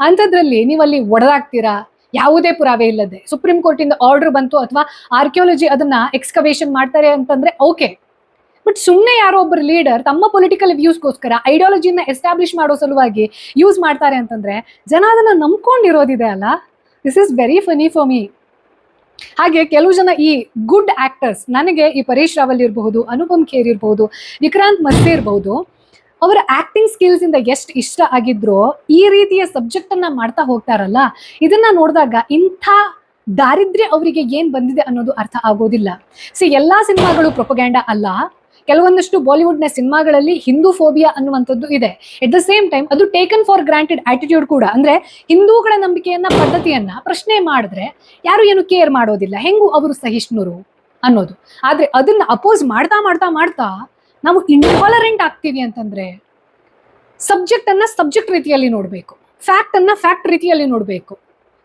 ಅಂಥದ್ರಲ್ಲಿ ನೀವು ಅಲ್ಲಿ ಒಡೆದಾಕ್ತೀರಾ? ಯಾವುದೇ ಪುರಾವೆ ಇಲ್ಲದೆ. ಸುಪ್ರೀಂ ಕೋರ್ಟ್ ಇಂದ ಆರ್ಡರ್ ಬಂತು ಅಥವಾ ಆರ್ಕಿಯಾಲಜಿ ಅದನ್ನ ಎಕ್ಸ್ಕವೇಷನ್ ಮಾಡ್ತಾರೆ ಅಂತಂದ್ರೆ ಓಕೆ ಬಟ್ ಸುಮ್ಮನೆ ಯಾರೋ ಒಬ್ಬರು ಲೀಡರ್ ತಮ್ಮ ಪೊಲಿಟಿಕಲ್ ವ್ಯೂಸ್ಗೋಸ್ಕರ ಐಡಿಯಾಲಜಿನ ಎಸ್ಟಾಬ್ಲಿಷ್ ಮಾಡೋ ಸಲುವಾಗಿ ಯೂಸ್ ಮಾಡ್ತಾರೆ ಅಂತಂದ್ರೆ ಜನ ಅದನ್ನ ನಂಬ್ಕೊಂಡಿರೋದಿದೆ ಅಲ್ಲ? This is very funny for me ಹಾಗೆ ಕೆಲವು ಜನ ಈ ಗುಡ್ ಆಕ್ಟರ್ಸ್ ನನಗೆ ಈ ಪರೇಶ್ ರಾವಲ್ ಇರಬಹುದು, ಅನುಪಮ್ ಖೇರ್ ಇರಬಹುದು, ವಿಕ್ರಾಂತ್ ಮಸ್ತಿ ಇರಬಹುದು, ಅವರ ಆಕ್ಟಿಂಗ್ ಸ್ಕಿಲ್ಸ್ ಇಂದ ಎಷ್ಟು ಇಷ್ಟ ಆಗಿದ್ರು ಈ ರೀತಿಯ ಸಬ್ಜೆಕ್ಟ್ ಅನ್ನ ಮಾಡ್ತಾ ಹೋಗ್ತಾರಲ್ಲ? ಇದನ್ನ ನೋಡಿದಾಗ ಇಂಥ ದಾರಿದ್ರ್ಯ ಅವರಿಗೆ ಏನ್ ಬಂದಿದೆ ಅನ್ನೋದು ಅರ್ಥ ಆಗೋದಿಲ್ಲ. ಸಿ ಎಲ್ಲಾ ಸಿನಿಮಾಗಳು ಪ್ರೊಪಗ್ಯಾಂಡ ಅಲ್ಲ. ಕೆಲವೊಂದಷ್ಟು ಬಾಲಿವುಡ್ನ ಸಿನಿಮಾಗಳಲ್ಲಿ ಹಿಂದೂ ಫೋಬಿಯಾ ಅನ್ನುವಂಥದ್ದು ಇದೆ. ಎಟ್ ದ ಸೇಮ್ ಟೈಮ್ ಅದು ಟೇಕನ್ ಫಾರ್ ಗ್ರಾಂಟೆಡ್ ಆಟಿಟ್ಯೂಡ್ ಕೂಡ. ಅಂದ್ರೆ ಹಿಂದೂಗಳ ನಂಬಿಕೆಯನ್ನ, ಪದ್ಧತಿಯನ್ನ ಪ್ರಶ್ನೆ ಮಾಡಿದ್ರೆ ಯಾರು ಏನು ಕೇರ್ ಮಾಡೋದಿಲ್ಲ. ಹೆಂಗು ಅವರು ಸಹಿಷ್ಣುರು ಅನ್ನೋದು. ಆದ್ರೆ ಅದನ್ನ ಅಪೋಸ್ ಮಾಡ್ತಾ ಮಾಡ್ತಾ ಮಾಡ್ತಾ ನಾವು ಇಂಟಾಲರೆಂಟ್ ಆಗ್ತೀವಿ ಅಂತಂದ್ರೆ ಸಬ್ಜೆಕ್ಟ್ ಅನ್ನ ಸಬ್ಜೆಕ್ಟ್ ರೀತಿಯಲ್ಲಿ ನೋಡ್ಬೇಕು. ಫ್ಯಾಕ್ಟ್ ಅನ್ನ ಫ್ಯಾಕ್ಟ್ ರೀತಿಯಲ್ಲಿ ನೋಡ್ಬೇಕು.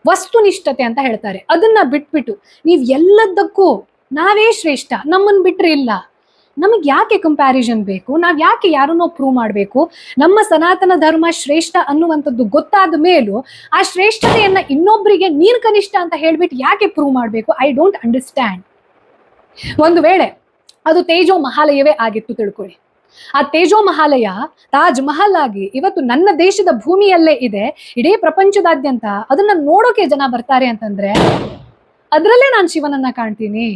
ವಸ್ತುನಿಷ್ಠತೆ ಅಂತ ಹೇಳ್ತಾರೆ. ಅದನ್ನ ಬಿಟ್ಬಿಟ್ಟು ನೀವ್ ಎಲ್ಲದಕ್ಕೂ ನಾವೇ ಶ್ರೇಷ್ಠ. ನಮ್ಮನ್ ಬಿಟ್ರೆ ಇಲ್ಲ. ನಮಗೆ ಯಾಕೆ ಕಂಪ್ಯಾರಿಸನ್ ಬೇಕು? ನಾವು ಯಾಕೆ ಯಾರನ್ನೋ ಪ್ರೂವ್ ಮಾಡಬೇಕು? ನಮ್ಮ ಸನಾತನ ಧರ್ಮ ಶ್ರೇಷ್ಠ ಅನ್ನುವಂಥದ್ದು ಗೊತ್ತಾದ ಮೇಲೂ ಆ ಶ್ರೇಷ್ಠತೆಯನ್ನ ಇನ್ನೊಬ್ಬರಿಗೆ ನೀನು ಕನಿಷ್ಠ ಅಂತ ಹೇಳ್ಬಿಟ್ಟು ಯಾಕೆ ಪ್ರೂವ್ ಮಾಡಬೇಕು? ಐ ಡೋಂಟ್ ಅಂಡರ್ಸ್ಟ್ಯಾಂಡ್ ಒಂದು ವೇಳೆ ಅದು ತೇಜೋ ಮಹಾಲಯವೇ ಆಗಿತ್ತು ತಿಳ್ಕೊಳ್ಳಿ. ಆ ತೇಜೋ ಮಹಾಲಯ ತಾಜ್ ಮಹಲ್ ಆಗಿ ಇವತ್ತು ನನ್ನ ದೇಶದ ಭೂಮಿಯಲ್ಲೇ ಇದೆ. ಇಡೀ ಪ್ರಪಂಚದಾದ್ಯಂತ ಅದನ್ನ ನೋಡೋಕೆ ಜನ ಬರ್ತಾರೆ ಅಂತಂದ್ರೆ ಅದರಲ್ಲೇ ನಾನು ಶಿವನನ್ನ ಕಾಣ್ತೀನಿ.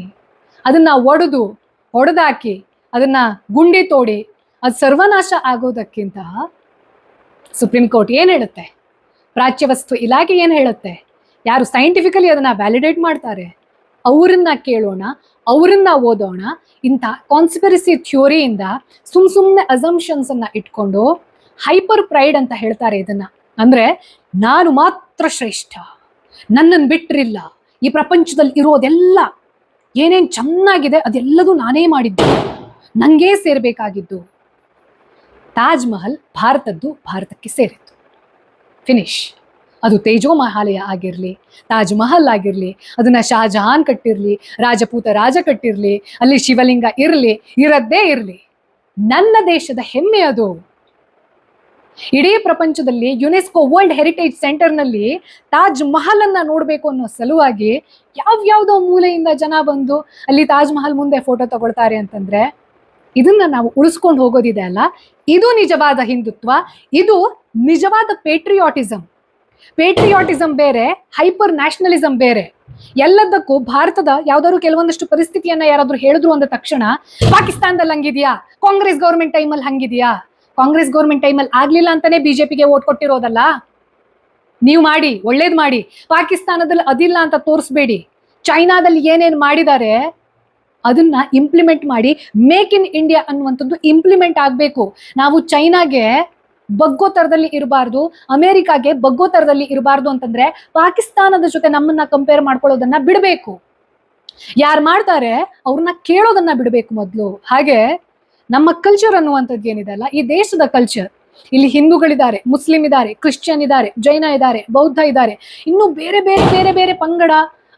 ಅದನ್ನ ಒಡೆದು ಹೊಡೆದಾಕಿ, ಅದನ್ನ ಗುಂಡಿ ತೋಡಿ, ಅದು ಸರ್ವನಾಶ ಆಗೋದಕ್ಕಿಂತ ಸುಪ್ರೀಂ ಕೋರ್ಟ್ ಏನ್ ಹೇಳುತ್ತೆ? ಪ್ರಾಚ್ಯ ವಸ್ತು ಇಲಾಖೆ ಏನ್ ಹೇಳುತ್ತೆ? ಯಾರು ಸೈಂಟಿಫಿಕಲಿ ಅದನ್ನ ವ್ಯಾಲಿಡೇಟ್ ಮಾಡ್ತಾರೆ? ಅವರನ್ನ ಕೇಳೋಣ, ಅವರನ್ನ ಓದೋಣ, ಇಂಥ ಕಾನ್ಸ್ಪಿರಸಿ ಥ್ಯೂರಿಯಿಂದ ಸುಮ್ ಸುಮ್ಮನೆ ಅಸಂಪ್ಷನ್ಸ್ ಅನ್ನ ಇಟ್ಕೊಂಡು ಹೈಪರ್ ಪ್ರೈಡ್ ಅಂತ ಹೇಳ್ತಾರೆ ಇದನ್ನ. ಅಂದ್ರೆ ನಾನು ಮಾತ್ರ ಶ್ರೇಷ್ಠ ನನ್ನನ್ನು ಬಿಟ್ಟಿರಿಲ್ಲ ಈ ಪ್ರಪಂಚದಲ್ಲಿ ಇರೋದೆಲ್ಲ ಏನೇನ್ ಚೆನ್ನಾಗಿದೆ ಅದೆಲ್ಲದೂ ನಾನೇ ಮಾಡಿದ್ದು. ನನಗೇ ಸೇರ್ಬೇಕಾಗಿದ್ದು. ತಾಜ್ ಮಹಲ್ ಭಾರತದ್ದು ಭಾರತಕ್ಕೆ ಸೇರಿತ್ತು. ಫಿನಿಶ್ ಅದು ತೇಜೋ ಮಹಾಲಯ ಆಗಿರಲಿ, ತಾಜ್ ಮಹಲ್ ಆಗಿರಲಿ, ಅದನ್ನ ಶಹಜಹಾನ್ ಕಟ್ಟಿರಲಿ, ರಾಜಪೂತ ರಾಜ ಕಟ್ಟಿರಲಿ, ಅಲ್ಲಿ ಶಿವಲಿಂಗ ಇರಲಿ, ಇರದ್ದೇ ಇರಲಿ. ನನ್ನ ದೇಶದ ಹೆಮ್ಮೆ ಅದು. ಇಡೀ ಪ್ರಪಂಚದಲ್ಲಿ ಯುನೆಸ್ಕೋ ವರ್ಲ್ಡ್ ಹೆರಿಟೇಜ್ ಸೆಂಟರ್ನಲ್ಲಿ ತಾಜ್ ಮಹಲ್ ಅನ್ನ ನೋಡಬೇಕು ಅನ್ನೋ ಸಲುವಾಗಿ ಯಾವ್ಯಾವ್ದೋ ಮೂಲೆಯಿಂದ ಜನ ಬಂದು ಅಲ್ಲಿ ತಾಜ್ ಮಹಲ್ ಮುಂದೆ ಫೋಟೋ ತಗೊಳ್ತಾರೆ ಅಂತಂದ್ರೆ ಇದನ್ನ ನಾವು ಉಳಿಸ್ಕೊಂಡು ಹೋಗೋದಿದೆ ಅಲ್ಲ? ಇದು ನಿಜವಾದ ಹಿಂದುತ್ವ, ಇದು ನಿಜವಾದ ಪೇಟ್ರಿಯಾಟಿಸಂ ಪೇಟ್ರಿಯಾಟಿಸಂ ಬೇರೆ ಹೈಪರ್ ನ್ಯಾಷನಲಿಸಂ ಬೇರೆ. ಎಲ್ಲದಕ್ಕೂ ಭಾರತದ ಯಾವ್ದಾದ್ರು ಕೆಲವೊಂದಷ್ಟು ಪರಿಸ್ಥಿತಿಯನ್ನ ಯಾರಾದ್ರೂ ಹೇಳಿದ್ರು ಅಂದ ತಕ್ಷಣ ಪಾಕಿಸ್ತಾನದಲ್ಲಿ ಹಂಗಿದ್ಯಾ? ಕಾಂಗ್ರೆಸ್ ಗೌರ್ಮೆಂಟ್ ಟೈಮಲ್ಲಿ ಹಂಗಿದ್ಯಾ? ಕಾಂಗ್ರೆಸ್ ಗೌರ್ಮೆಂಟ್ ಟೈಮಲ್ಲಿ ಆಗ್ಲಿಲ್ಲ ಅಂತಾನೆ ಬಿಜೆಪಿಗೆ ಓಟ್ ಕೊಟ್ಟಿರೋದಲ್ಲ? ನೀವು ಮಾಡಿ, ಒಳ್ಳೇದು ಮಾಡಿ. ಪಾಕಿಸ್ತಾನದಲ್ಲಿ ಅದಿಲ್ಲ ಅಂತ ತೋರಿಸ್ಬೇಡಿ. ಚೈನಾದಲ್ಲಿ ಏನೇನು ಮಾಡಿದ್ದಾರೆ, ಅದನ್ನ ಇಂಪ್ಲಿಮೆಂಟ್ ಮಾಡಿ ಮೇಕ್ ಇನ್ ಇಂಡಿಯಾ ಅನ್ನುವಂಥದ್ದು ಇಂಪ್ಲಿಮೆಂಟ್ ಆಗಬೇಕು. ನಾವು ಚೈನಾಗೆ ಬಗ್ಗೋ ತರದಲ್ಲಿ ಇರಬಾರ್ದು, ಅಮೆರಿಕಾಗೆ ಬಗ್ಗೋ ತರದಲ್ಲಿ ಇರಬಾರ್ದು ಅಂತಂದ್ರೆ ಪಾಕಿಸ್ತಾನದ ಜೊತೆ ನಮ್ಮನ್ನ ಕಂಪೇರ್ ಮಾಡ್ಕೊಳ್ಳೋದನ್ನ ಬಿಡಬೇಕು. ಯಾರು ಮಾಡ್ತಾರೆ, ಅವ್ರನ್ನ ಕೇಳೋದನ್ನ ಬಿಡಬೇಕು ಮೊದಲು. ಹಾಗೆ ನಮ್ಮ ಕಲ್ಚರ್ ಅನ್ನುವಂಥದ್ದು ಏನಿದೆ ಅಲ್ಲ, ಈ ದೇಶದ ಕಲ್ಚರ್ ಇಲ್ಲಿ ಹಿಂದೂಗಳಿದ್ದಾರೆ ಮುಸ್ಲಿಂ ಇದ್ದಾರೆ, ಕ್ರಿಶ್ಚಿಯನ್ ಇದ್ದಾರೆ, ಜೈನ ಇದ್ದಾರೆ, ಬೌದ್ಧ ಇದ್ದಾರೆ. ಇನ್ನು ಬೇರೆ ಬೇರೆ ಬೇರೆ ಬೇರೆ ಪಂಗಡ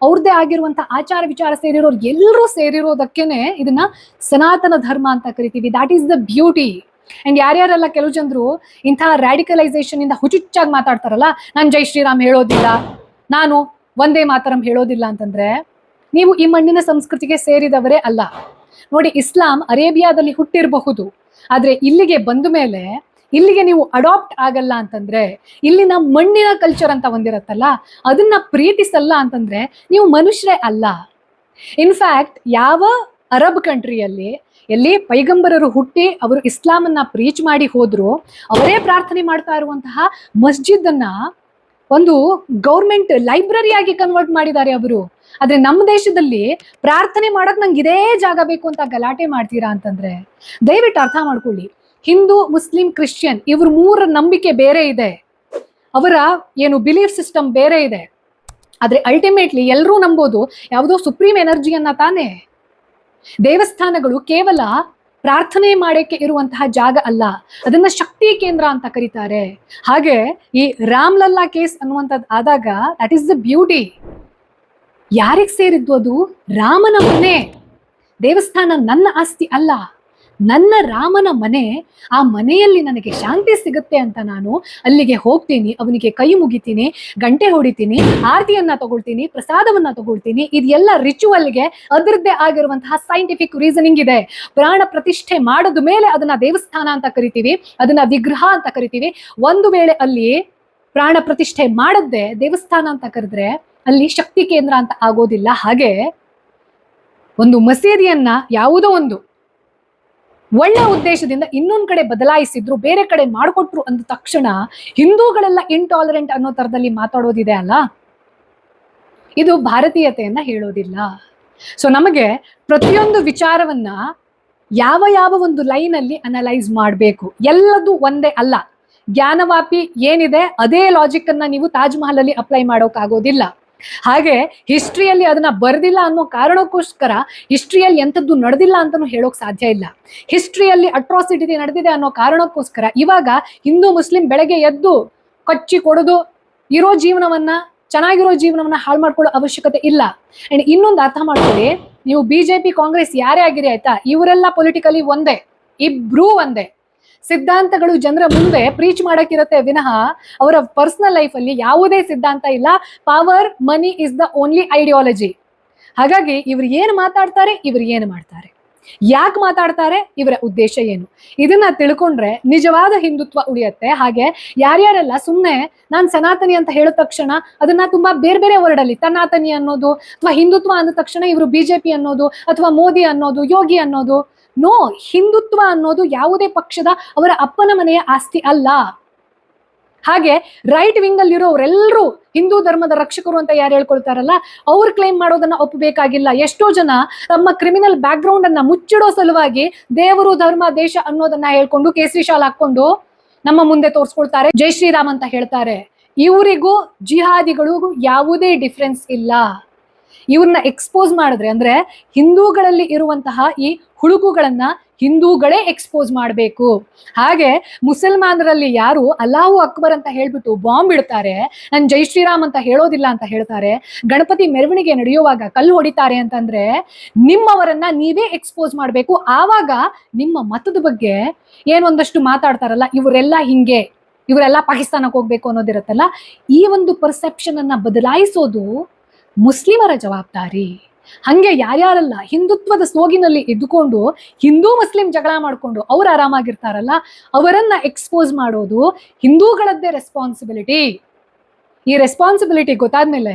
ಅವ್ರದ್ದೇ ಆಗಿರುವಂತಹ ಆಚಾರ ವಿಚಾರ ಸೇರಿರೋರು ಎಲ್ಲರೂ ಸೇರಿರೋದಕ್ಕೇನೆ ಇದನ್ನ ಸನಾತನ ಧರ್ಮ ಅಂತ ಕರಿತೀವಿ. That is the beauty and ಯಾರ್ಯಾರೆಲ್ಲ ಕೆಲವು ಜನರು ಇಂತಹ ರ್ಯಾಡಿಕಲೈಸೇಷನ್ ಇಂದ ಹುಚ್ಚುಚ್ಚಾಗಿ ಮಾತಾಡ್ತಾರಲ್ಲ, ನಾನು ಜೈ ಶ್ರೀರಾಮ್ ಹೇಳೋದಿಲ್ಲ, ನಾನು ಒಂದೇ ಮಾತರಂ ಹೇಳೋದಿಲ್ಲ ಅಂತಂದ್ರೆ, ನೀವು ಈ ಮಣ್ಣಿನ ಸಂಸ್ಕೃತಿಗೆ ಸೇರಿದವರೇ ಅಲ್ಲ. ನೋಡಿ, ಇಸ್ಲಾಂ ಅರೇಬಿಯಾದಲ್ಲಿ ಹುಟ್ಟಿರಬಹುದು. ಆದರೆ ಇಲ್ಲಿಗೆ ಬಂದ ಮೇಲೆ ಇಲ್ಲಿಗೆ ನೀವು ಅಡಾಪ್ಟ್ ಆಗಲ್ಲ ಅಂತಂದ್ರೆ, ಇಲ್ಲಿನ ಮಣ್ಣಿನ ಕಲ್ಚರ್ ಅಂತ ಒಂದಿರತ್ತಲ್ಲ, ಅದನ್ನ ಪ್ರೀತಿಸಲ್ಲ ಅಂತಂದ್ರೆ ನೀವು ಮನುಷ್ಯರೇ ಅಲ್ಲ. ಇನ್ಫ್ಯಾಕ್ಟ್ ಯಾವ ಅರಬ್ ಕಂಟ್ರಿಯಲ್ಲಿ ಎಲ್ಲಿ ಪೈಗಂಬರರು ಹುಟ್ಟಿ ಅವರು ಇಸ್ಲಾಮನ್ನ ಪ್ರೀಚ್ ಮಾಡಿ ಹೋದ್ರು, ಅವರೇ ಪ್ರಾರ್ಥನೆ ಮಾಡ್ತಾ ಇರುವಂತಹ ಮಸ್ಜಿದ್ ಅನ್ನ ಒಂದು ಗೌರ್ಮೆಂಟ್ ಲೈಬ್ರರಿ ಆಗಿ ಕನ್ವರ್ಟ್ ಮಾಡಿದ್ದಾರೆ ಅವರು. ಆದ್ರೆ ನಮ್ಮ ದೇಶದಲ್ಲಿ ಪ್ರಾರ್ಥನೆ ಮಾಡಕ್ ನಂಗೆ ಇದೇ ಜಾಗ ಬೇಕು ಅಂತ ಗಲಾಟೆ ಮಾಡ್ತೀರಾ ಅಂತಂದ್ರೆ ದಯವಿಟ್ಟು ಅರ್ಥ ಮಾಡ್ಕೊಳ್ಳಿ. ಹಿಂದೂ, ಮುಸ್ಲಿಂ, ಕ್ರಿಶ್ಚಿಯನ್ ಇವ್ರ ಮೂರ ನಂಬಿಕೆ ಬೇರೆ ಇದೆ. ಅವರ ಏನು ಬಿಲೀಫ್ ಸಿಸ್ಟಮ್ ಬೇರೆ ಇದೆ. ಆದ್ರೆ ಅಲ್ಟಿಮೇಟ್ಲಿ ಎಲ್ಲರೂ ನಂಬೋದು, ಯಾವುದೋ ಸುಪ್ರೀಂ ಎನರ್ಜಿಯನ್ನ ತಾನೇ. ದೇವಸ್ಥಾನಗಳು ಕೇವಲ ಪ್ರಾರ್ಥನೆ ಮಾಡಕ್ಕೆ ಇರುವಂತಹ ಜಾಗ ಅಲ್ಲ, ಅದನ್ನ ಶಕ್ತಿ ಕೇಂದ್ರ ಅಂತ ಕರೀತಾರೆ. ಹಾಗೆ ಈ ರಾಮ್ಲಲ್ಲಾ ಕೇಸ್ ಅನ್ನುವಂಥದ್ದು ಆದಾಗ ದಟ್ ಈಸ್ ದ ಬ್ಯೂಟಿ ಯಾರಿಗೆ ಸೇರಿದ್ದು ಅದು? ರಾಮನ ಮನೆ. ದೇವಸ್ಥಾನ ನನ್ನ ಆಸ್ತಿ ಅಲ್ಲ. ನನ್ನ ರಾಮನ ಮನೆ, ಆ ಮನೆಯಲ್ಲಿ ನನಗೆ ಶಾಂತಿ ಸಿಗುತ್ತೆ ಅಂತ ನಾನು ಅಲ್ಲಿಗೆ ಹೋಗ್ತೀನಿ, ಅವನಿಗೆ ಕೈ ಮುಗಿತೀನಿ, ಗಂಟೆ ಹೊಡಿತೀನಿ, ಆರತಿಯನ್ನ ತಗೊಳ್ತೀನಿ, ಪ್ರಸಾದವನ್ನ ತಗೊಳ್ತೀನಿ ಇದೆಲ್ಲ ರಿಚುವಲ್ಗೆ ಅದರದ್ದೇ ಆಗಿರುವಂತಹ ಸೈಂಟಿಫಿಕ್ ರೀಸನಿಂಗ್ ಇದೆ. ಪ್ರಾಣ ಪ್ರತಿಷ್ಠೆ ಮಾಡದ ಮೇಲೆ ಅದನ್ನ ದೇವಸ್ಥಾನ ಅಂತ ಕರಿತೀವಿ, ಅದನ್ನ ವಿಗ್ರಹ ಅಂತ ಕರಿತೀವಿ. ಒಂದು ವೇಳೆ ಅಲ್ಲಿ ಪ್ರಾಣ ಪ್ರತಿಷ್ಠೆ ಮಾಡದ್ದೇ ದೇವಸ್ಥಾನ ಅಂತ ಕರೆದ್ರೆ ಅಲ್ಲಿ ಶಕ್ತಿ ಕೇಂದ್ರ ಅಂತ ಆಗೋದಿಲ್ಲ. ಹಾಗೆ ಒಂದು ಮಸೀದಿಯನ್ನ ಯಾವುದೋ ಒಂದು ಒಳ್ಳೆ ಉದ್ದೇಶದಿಂದ ಇನ್ನೊಂದ್ ಕಡೆ ಬದಲಾಯಿಸಿದ್ರು, ಬೇರೆ ಕಡೆ ಮಾಡಿಕೊಟ್ರು ಅಂದ ತಕ್ಷಣ ಹಿಂದೂಗಳೆಲ್ಲ ಇಂಟಾಲರೆಂಟ್ ಅನ್ನೋ ತರದಲ್ಲಿ ಮಾತಾಡೋದಿದೆ ಅಲ್ಲ? ಇದು ಭಾರತೀಯತೆಯನ್ನ ಹೇಳೋದಿಲ್ಲ. ಸೊ ನಮಗೆ ಪ್ರತಿಯೊಂದು ವಿಚಾರವನ್ನ ಯಾವ ಯಾವ ಒಂದು ಲೈನ್ ಅಲ್ಲಿ ಅನಲೈಸ್ ಮಾಡಬೇಕು, ಎಲ್ಲದೂ ಒಂದೇ ಅಲ್ಲ. ಜ್ಞಾನವಾಪಿ ಏನಿದೆ, ಅದೇ ಲಾಜಿಕ್ ಅನ್ನ ನೀವು ತಾಜ್ ಮಹಲ್ ಅಲ್ಲಿ ಅಪ್ಲೈ ಮಾಡೋಕ್ಕಾಗೋದಿಲ್ಲ. ಹಾಗೆ ಹಿಸ್ಟ್ರಿಯಲ್ಲಿ ಅದನ್ನ ಬರೆದಿಲ್ಲ ಅನ್ನೋ ಕಾರಣಕ್ಕೋಸ್ಕರ ಹಿಸ್ಟ್ರಿಯಲ್ಲಿ ಎಂಥದ್ದು ನಡೆದಿಲ್ಲ ಅಂತಾನು ಹೇಳೋಕ್ ಸಾಧ್ಯ ಇಲ್ಲ. ಹಿಸ್ಟ್ರಿಯಲ್ಲಿ ಅಟ್ರಾಸಿಟಿ ನಡೆದಿದೆ ಅನ್ನೋ ಕಾರಣಕ್ಕೋಸ್ಕರ ಇವಾಗ ಹಿಂದೂ ಮುಸ್ಲಿಂ ಬೆಳಗ್ಗೆ ಎದ್ದು ಕಚ್ಚಿ ಕೊಡೋದು ಇರೋ ಜೀವನವನ್ನ, ಚೆನ್ನಾಗಿರೋ ಜೀವನವನ್ನ ಹಾಳು ಮಾಡ್ಕೊಳ್ಳೋ ಅವಶ್ಯಕತೆ ಇಲ್ಲ. ಅಂಡ್ ಇನ್ನೊಂದು ಅರ್ಥ ಮಾಡ್ಕೊಳ್ಳಿ, ನೀವು ಬಿಜೆಪಿ ಕಾಂಗ್ರೆಸ್ ಯಾರೇ ಆಗಿರಿ ಆಯ್ತಾ, ಇವರೆಲ್ಲ ಪೊಲಿಟಿಕಲಿ ಒಂದೇ, ಇಬ್ರೂ ಒಂದೇ. ಸಿದ್ಧಾಂತಗಳು ಜನರ ಮುಂದೆ ಪ್ರೀಚ್ ಮಾಡಕ್ಕಿರತ್ತೆ. ವಿನಃ ಅವರ ಪರ್ಸನಲ್ ಲೈಫ್ ಅಲ್ಲಿ ಯಾವುದೇ ಸಿದ್ಧಾಂತ ಇಲ್ಲ. Power money is the only ideology ಹಾಗಾಗಿ ಇವ್ರು ಏನು ಮಾತಾಡ್ತಾರೆ, ಇವ್ರು ಏನು ಮಾಡ್ತಾರೆ. ಯಾಕೆ ಮಾತಾಡ್ತಾರೆ, ಇವರ ಉದ್ದೇಶ ಏನು? ಇದನ್ನ ತಿಳ್ಕೊಂಡ್ರೆ ನಿಜವಾದ ಹಿಂದುತ್ವ ಉಳಿಯತ್ತೆ. ಹಾಗೆ ಯಾರ್ಯಾರೆಲ್ಲ ಸುಮ್ಮನೆ ನಾನ್ ಸನಾತನಿ ಅಂತ ಹೇಳಿದ ತಕ್ಷಣ ಅದನ್ನ ತುಂಬಾ ಬೇರೆ ಬೇರೆ ವರ್ಡ್ ಅಲ್ಲಿ ತನಾತನಿ ಅನ್ನೋದು, ಅಥವಾ ಹಿಂದುತ್ವ ಅಂದ ತಕ್ಷಣ ಇವರು ಬಿಜೆಪಿ ಅನ್ನೋದು, ಅಥವಾ ಮೋದಿ ಅನ್ನೋದು, ಯೋಗಿ ಅನ್ನೋದು ನೋ, ಹಿಂದುತ್ವ ಅನ್ನೋದು ಯಾವುದೇ ಪಕ್ಷದ ಅವರ ಅಪ್ಪನ ಮನೆಯ ಆಸ್ತಿ ಅಲ್ಲ. ಹಾಗೆ ರೈಟ್ ವಿಂಗ್ ಅಲ್ಲಿ ಇರೋರೆಲ್ಲರೂ ಹಿಂದೂ ಧರ್ಮದ ರಕ್ಷಕರು ಅಂತ ಯಾರು ಹೇಳ್ಕೊಳ್ತಾರಲ್ಲ, ಅವ್ರು ಕ್ಲೈಮ್ ಮಾಡೋದನ್ನ ಒಪ್ಪಬೇಕಾಗಿಲ್ಲ ಎಷ್ಟೋ ಜನ ತಮ್ಮ ಕ್ರಿಮಿನಲ್ ಬ್ಯಾಕ್ ಗ್ರೌಂಡ್ ಅನ್ನ ಮುಚ್ಚಿಡೋ ಸಲುವಾಗಿ ದೇವರು, ಧರ್ಮ, ದೇಶ ಅನ್ನೋದನ್ನ ಹೇಳ್ಕೊಂಡು ಕೇಸರಿ ಶಾಲ್ ಹಾಕೊಂಡು ನಮ್ಮ ಮುಂದೆ ತೋರಿಸ್ಕೊಳ್ತಾರೆ. ಜೈ ಶ್ರೀರಾಮ್ ಅಂತ ಹೇಳ್ತಾರೆ. ಇವರಿಗೂ ಜಿಹಾದಿಗಳಿಗೂ ಯಾವುದೇ ಡಿಫ್ರೆನ್ಸ್ ಇಲ್ಲ. ಇವ್ರನ್ನ ಎಕ್ಸ್ಪೋಸ್ ಮಾಡಿದ್ರೆ ಅಂದ್ರೆ ಹಿಂದೂಗಳಲ್ಲಿ ಇರುವಂತಹ ಈ ಹುಳುಕುಗಳನ್ನ ಹಿಂದೂಗಳೇ ಎಕ್ಸ್ಪೋಸ್ ಮಾಡಬೇಕು. ಹಾಗೆ ಮುಸಲ್ಮಾನರಲ್ಲಿ ಯಾರು ಅಲ್ಲಾಹು ಅಕ್ಬರ್ ಅಂತ ಹೇಳ್ಬಿಟ್ಟು ಬಾಂಬ್ ಇಡ್ತಾರೆ, ನನ್ ಜೈ ಶ್ರೀರಾಮ್ ಅಂತ ಹೇಳೋದಿಲ್ಲ ಅಂತ ಹೇಳ್ತಾರೆ, ಗಣಪತಿ ಮೆರವಣಿಗೆ ನಡೆಯುವಾಗ ಕಲ್ಲು ಹೊಡಿತಾರೆ ಅಂತಂದ್ರೆ ನಿಮ್ಮವರನ್ನ ನೀವೇ ಎಕ್ಸ್ಪೋಸ್ ಮಾಡಬೇಕು. ಆವಾಗ ನಿಮ್ಮ ಮತದ ಬಗ್ಗೆ ಏನೊಂದಷ್ಟು ಮಾತಾಡ್ತಾರಲ್ಲ, ಇವರೆಲ್ಲ ಹಿಂಗೆ, ಇವರೆಲ್ಲ ಪಾಕಿಸ್ತಾನಕ್ಕೆ ಹೋಗ್ಬೇಕು ಅನ್ನೋದಿರುತ್ತಲ್ಲ, ಈ ಒಂದು ಪರ್ಸೆಪ್ಷನ್ ಅನ್ನ ಬದಲಾಯಿಸೋದು ಮುಸ್ಲಿಮರ ಜವಾಬ್ದಾರಿ. ಹಂಗೆ ಯಾರ್ಯಾರಲ್ಲ ಹಿಂದುತ್ವದ ಸೋಗಿನಲ್ಲಿ ಇದ್ದುಕೊಂಡು ಹಿಂದೂ ಮುಸ್ಲಿಂ ಜಗಳ ಮಾಡ್ಕೊಂಡು ಅವ್ರು ಆರಾಮಾಗಿರ್ತಾರಲ್ಲ, ಅವರನ್ನ ಎಕ್ಸ್ಪೋಸ್ ಮಾಡೋದು ಹಿಂದೂಗಳದ್ದೇ ರೆಸ್ಪಾನ್ಸಿಬಿಲಿಟಿ ಈ ರೆಸ್ಪಾನ್ಸಿಬಿಲಿಟಿ ಗೊತ್ತಾದ್ಮೇಲೆ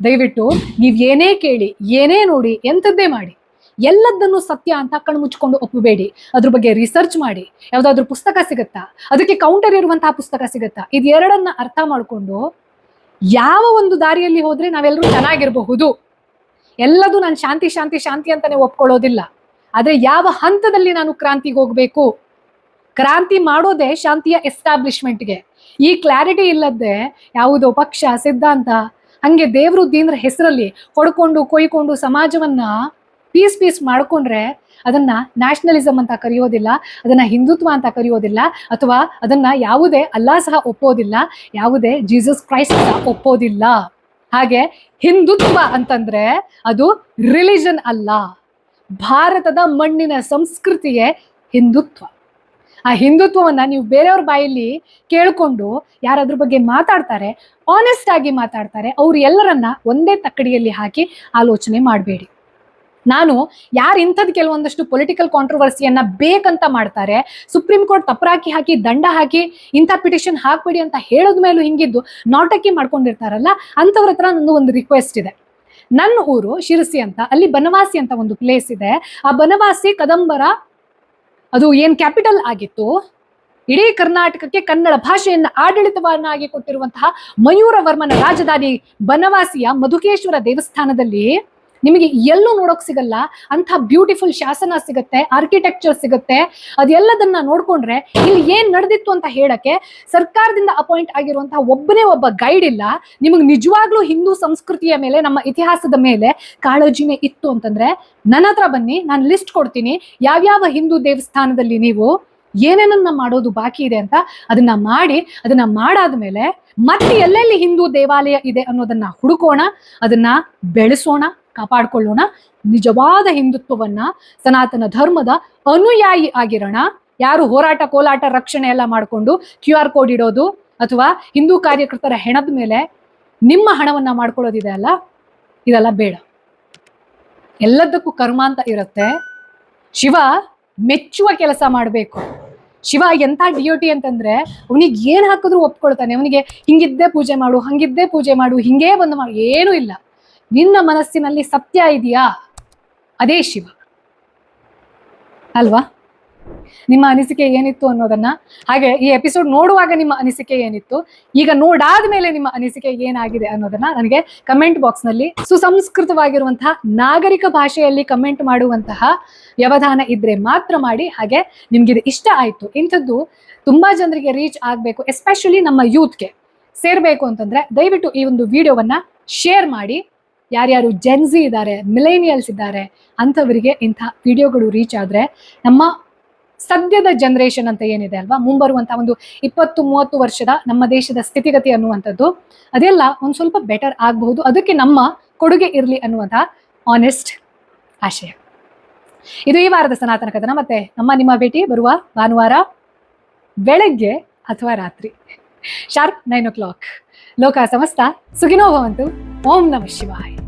ದಯವಿಟ್ಟು ನೀವು ಏನೇ ಕೇಳಿ, ಏನೇ ನೋಡಿ, ಎಂಥದ್ದೇ ಮಾಡಿ. ಎಲ್ಲದನ್ನು ಸತ್ಯ ಅಂತ ಕಣ್ಣು ಮುಚ್ಕೊಂಡು ಒಪ್ಪಬೇಡಿ. ಅದ್ರ ಬಗ್ಗೆ ರಿಸರ್ಚ್ ಮಾಡಿ. ಯಾವುದಾದ್ರೂ ಪುಸ್ತಕ ಸಿಗುತ್ತಾ? ಅದಕ್ಕೆ ಕೌಂಟರ್ ಇರುವಂತಹ ಪುಸ್ತಕ ಸಿಗುತ್ತಾ? ಇದೆರಡನ್ನ ಅರ್ಥ ಮಾಡ್ಕೊಂಡು ಯಾವ ಒಂದು ದಾರಿಯಲ್ಲಿ ಹೋದ್ರೆ ನಾವೆಲ್ಲರೂ ಚೆನ್ನಾಗಿರಬಹುದು? ಎಲ್ಲದೂ ನಾನು ಶಾಂತಿ ಶಾಂತಿ ಶಾಂತಿ ಅಂತಾನೆ ಒಪ್ಕೊಳ್ಳೋದಿಲ್ಲ. ಆದ್ರೆ ಯಾವ ಹಂತದಲ್ಲಿ ನಾನು ಕ್ರಾಂತಿಗೆ ಹೋಗ್ಬೇಕು? ಕ್ರಾಂತಿ ಮಾಡೋದೇ ಶಾಂತಿಯ ಎಸ್ಟಾಬ್ಲಿಷ್ಮೆಂಟ್ಗೆ. ಈ ಕ್ಲಾರಿಟಿ ಇಲ್ಲದೆ ಯಾವುದೋ ಪಕ್ಷ, ಸಿದ್ಧಾಂತ, ಹಂಗೆ ದೇವರು ದೀನ್ರ ಹೆಸರಲ್ಲಿ ಹೊಡ್ಕೊಂಡು, ಕೊಯ್ಕೊಂಡು ಸಮಾಜವನ್ನ ಪೀಸ್ ಪೀಸ್ ಮಾಡ್ಕೊಂಡ್ರೆ ಅದನ್ನ ನ್ಯಾಷನಲಿಸಮ್ ಅಂತ ಕರೆಯೋದಿಲ್ಲ, ಅದನ್ನ ಹಿಂದುತ್ವ ಅಂತ ಕರೆಯೋದಿಲ್ಲ, ಅಥವಾ ಅದನ್ನ ಯಾವುದೇ ಅಲ್ಲಾ ಸಹ ಒಪ್ಪೋದಿಲ್ಲ, ಯಾವುದೇ ಜೀಸಸ್ ಕ್ರೈಸ್ಟ್ ಸಹ ಒಪ್ಪೋದಿಲ್ಲ. ಹಾಗೆ ಹಿಂದುತ್ವ ಅಂತಂದ್ರೆ ಅದು ರಿಲಿಜನ್ ಅಲ್ಲ. ಭಾರತದ ಮಣ್ಣಿನ ಸಂಸ್ಕೃತಿಯೇ ಹಿಂದುತ್ವ. ಆ ಹಿಂದುತ್ವವನ್ನ ನೀವು ಬೇರೆಯವ್ರ ಬಾಯಲ್ಲಿ ಕೇಳಿಕೊಂಡು ಯಾರದ್ರ ಬಗ್ಗೆ ಮಾತಾಡ್ತಾರೆ ಆನೆಸ್ಟ್ ಆಗಿ ಮಾತಾಡ್ತಾರೆ, ಅವ್ರು ಎಲ್ಲರನ್ನ ಒಂದೇ ತಕ್ಕಡಿಯಲ್ಲಿ ಹಾಕಿ ಆಲೋಚನೆ ಮಾಡಬೇಡಿ. ನಾನು ಯಾರು ಇಂಥದ್ದು ಕೆಲವೊಂದಷ್ಟು ಪೊಲಿಟಿಕಲ್ ಕಾಂಟ್ರವರ್ಸಿಯನ್ನ ಬೇಕಂತ ಮಾಡ್ತಾರೆ ಸುಪ್ರೀಂ ಕೋರ್ಟ್ ತಪ್ಪರಾಕಿ ಹಾಕಿ, ದಂಡ ಹಾಕಿ, ಇಂಥ ಪಿಟಿಷನ್ ಹಾಕ್ಬೇಡಿ ಅಂತ ಹೇಳೋದ್ ಮೇಲೂ ಹಿಂಗಿದ್ದು ನಾಟಕಿ ಮಾಡ್ಕೊಂಡಿರ್ತಾರಲ್ಲ, ಅಂಥವ್ರ ಹತ್ರ ನಂದು ಒಂದು ರಿಕ್ವೆಸ್ಟ್ ಇದೆ. ನನ್ನ ಊರು ಶಿರಸಿ ಅಂತ, ಅಲ್ಲಿ ಬನವಾಸಿ ಅಂತ ಒಂದು ಪ್ಲೇಸ್ ಇದೆ. ಆ ಬನವಾಸಿ ಕದಂಬರ, ಅದು ಏನ್ ಕ್ಯಾಪಿಟಲ್ ಆಗಿತ್ತು, ಇಡೀ ಕರ್ನಾಟಕಕ್ಕೆ ಕನ್ನಡ ಭಾಷೆಯನ್ನ ಆಡಳಿತವನ್ನಾಗಿ ಕೊಟ್ಟಿರುವಂತಹ ಮಯೂರ ವರ್ಮನ ರಾಜಧಾನಿ ಬನವಾಸಿಯ ಮಧುಕೇಶ್ವರ ದೇವಸ್ಥಾನದಲ್ಲಿ ನಿಮಗೆ ಎಲ್ಲೂ ನೋಡೋಕ್ ಸಿಗಲ್ಲ ಅಂತ ಬ್ಯೂಟಿಫುಲ್ ಶಾಸನ ಸಿಗುತ್ತೆ ಆರ್ಕಿಟೆಕ್ಚರ್ ಸಿಗುತ್ತೆ. ಅದೆಲ್ಲದನ್ನ ನೋಡ್ಕೊಂಡ್ರೆ ಇಲ್ಲಿ ಏನ್ ನಡೆದಿತ್ತು ಅಂತ ಹೇಳಕ್ಕೆ ಸರ್ಕಾರದಿಂದ ಅಪಾಯಿಂಟ್ ಆಗಿರುವಂತಹ ಒಬ್ಬನೇ ಒಬ್ಬ ಗೈಡ್ ಇಲ್ಲ. ನಿಮಗೆ ನಿಜವಾಗ್ಲೂ ಹಿಂದೂ ಸಂಸ್ಕೃತಿಯ ಮೇಲೆ, ನಮ್ಮ ಇತಿಹಾಸದ ಮೇಲೆ ಕಾಳಜಿನೇ ಇತ್ತು ಅಂತಂದ್ರೆ ನನ್ನ ಹತ್ರ ಬನ್ನಿ, ನಾನು ಲಿಸ್ಟ್ ಕೊಡ್ತೀನಿ. ಯಾವ್ಯಾವ ಹಿಂದೂ ದೇವಸ್ಥಾನದಲ್ಲಿ ನೀವು ಏನೇನನ್ನ ಮಾಡೋದು ಬಾಕಿ ಇದೆ ಅಂತ ಅದನ್ನ ಮಾಡಿ, ಅದನ್ನ ಮಾಡಾದ್ಮೇಲೆ ಮತ್ತೆ ಎಲ್ಲೆಲ್ಲಿ ಹಿಂದೂ ದೇವಾಲಯ ಇದೆ ಅನ್ನೋದನ್ನ ಹುಡುಕೋಣ, ಅದನ್ನ ಬೆಳೆಸೋಣ. ಕಾಪಾಡ್ಕೊಳ್ಳೋಣ. ನಿಜವಾದ ಹಿಂದುತ್ವವನ್ನ, ಸನಾತನ ಧರ್ಮದ ಅನುಯಾಯಿ ಆಗಿರೋಣ. ಯಾರು ಹೋರಾಟ, ಕೋಲಾಟ, ರಕ್ಷಣೆ ಎಲ್ಲ ಮಾಡಿಕೊಂಡು ಕ್ಯೂ ಆರ್ ಕೋಡ್ ಇಡೋದು ಅಥವಾ ಹಿಂದೂ ಕಾರ್ಯಕರ್ತರ ಹೆಣದ ಮೇಲೆ ನಿಮ್ಮ ಹಣವನ್ನ ಮಾಡ್ಕೊಳ್ಳೋದಿದೆ ಅಲ್ಲ? ಇದೆಲ್ಲ ಬೇಡ. ಎಲ್ಲದಕ್ಕೂ ಕರ್ಮ ಅಂತ ಇರುತ್ತೆ. ಶಿವ ಮೆಚ್ಚುವ ಕೆಲಸ ಮಾಡಬೇಕು. ಶಿವ ಎಂಥ ಡಿಯೋಟಿ ಅಂತಂದ್ರೆ, ಅವನಿಗೆ ಏನು ಹಾಕಿದ್ರು ಒಪ್ಕೊಳ್ತಾನೆ. ಅವನಿಗೆ ಹಿಂಗಿದ್ದೇ ಪೂಜೆ ಮಾಡು, ಹಂಗಿದ್ದೇ ಪೂಜೆ ಮಾಡು, ಹಿಂಗೇ ಬಂದು ಮಾಡು, ಏನೂ ಇಲ್ಲ. ನಿನ್ನ ಮನಸ್ಸಿನಲ್ಲಿ ಸತ್ಯ ಇದೆಯಾ? ಅದೇ ಶಿವ. ಅಲ್ವಾ? ನಿಮ್ಮ ಅನಿಸಿಕೆ ಏನಿತ್ತು ಅನ್ನೋದನ್ನ? ಹಾಗೆ ಈ ಎಪಿಸೋಡ್ ನೋಡುವಾಗ ನಿಮ್ಮ ಅನಿಸಿಕೆ ಏನಿತ್ತು? ಈಗ ನೋಡಾದ ಮೇಲೆ ನಿಮ್ಮ ಅನಿಸಿಕೆ ಏನಾಗಿದೆ ಅನ್ನೋದನ್ನ ನನಗೆ ಕಮೆಂಟ್ ಬಾಕ್ಸ್ನಲ್ಲಿ ಸುಸಂಸ್ಕೃತವಾಗಿರುವಂತಹ ನಾಗರಿಕ ಭಾಷೆಯಲ್ಲಿ ಕಮೆಂಟ್ ಮಾಡುವಂತಹ ವ್ಯವಧಾನ ಇದ್ರೆ ಮಾತ್ರ ಮಾಡಿ. ಹಾಗೆ ನಿಮ್ಗೆ ಇದು ಇಷ್ಟ ಆಯ್ತು, ಇಂಥದ್ದು ತುಂಬಾ ಜನರಿಗೆ ರೀಚ್ ಆಗಬೇಕು ಎಸ್ಪೆಷಲಿ ನಮ್ಮ ಯೂತ್ಗೆ ಸೇರ್ಬೇಕು ಅಂತಂದ್ರೆ ದಯವಿಟ್ಟು ಈ ಒಂದು ವಿಡಿಯೋವನ್ನ ಶೇರ್ ಮಾಡಿ. ಯಾರ್ಯಾರು ಜೆನ್ಸಿ ಇದ್ದಾರೆ ಮಿಲೇನಿಯಲ್ಸ್ ಇದ್ದಾರೆ ಅಂಥವರಿಗೆ ಇಂಥ ವಿಡಿಯೋಗಳು ರೀಚ್ ಆದ್ರೆ ನಮ್ಮ ಸದ್ಯದ ಜನರೇಷನ್ ಅಂತ ಏನಿದೆ ಅಲ್ವಾ? ಮುಂಬರುವಂಥ ಒಂದು ಇಪ್ಪತ್ತು, ಮೂವತ್ತು ವರ್ಷದ ನಮ್ಮ ದೇಶದ ಸ್ಥಿತಿಗತಿ ಅನ್ನುವಂಥದ್ದು. ಅದೆಲ್ಲ ಒಂದು ಸ್ವಲ್ಪ ಬೆಟರ್ ಆಗಬಹುದು. ಅದಕ್ಕೆ ನಮ್ಮ ಕೊಡುಗೆ ಇರಲಿ ಅನ್ನುವಂಥ ಆನೆಸ್ಟ್ ಆಶಯ. ಇದು ಈ ವಾರದ ಸನಾತನ ಕಥನ. ಮತ್ತೆ ನಮ್ಮ ನಿಮ್ಮ ಭೇಟಿ ಬರುವ ಭಾನುವಾರ ಬೆಳಗ್ಗೆ ಅಥವಾ ರಾತ್ರಿ. ಶಾರ್ಪ್ ನೈನ್ ಓ ಕ್ಲಾಕ್ ಲೋಕ ಸಮಸ್ತ ಸುಖಿನೋ ಭವಂತು. ಓಂ ನಮ ಶಿವಾಯ.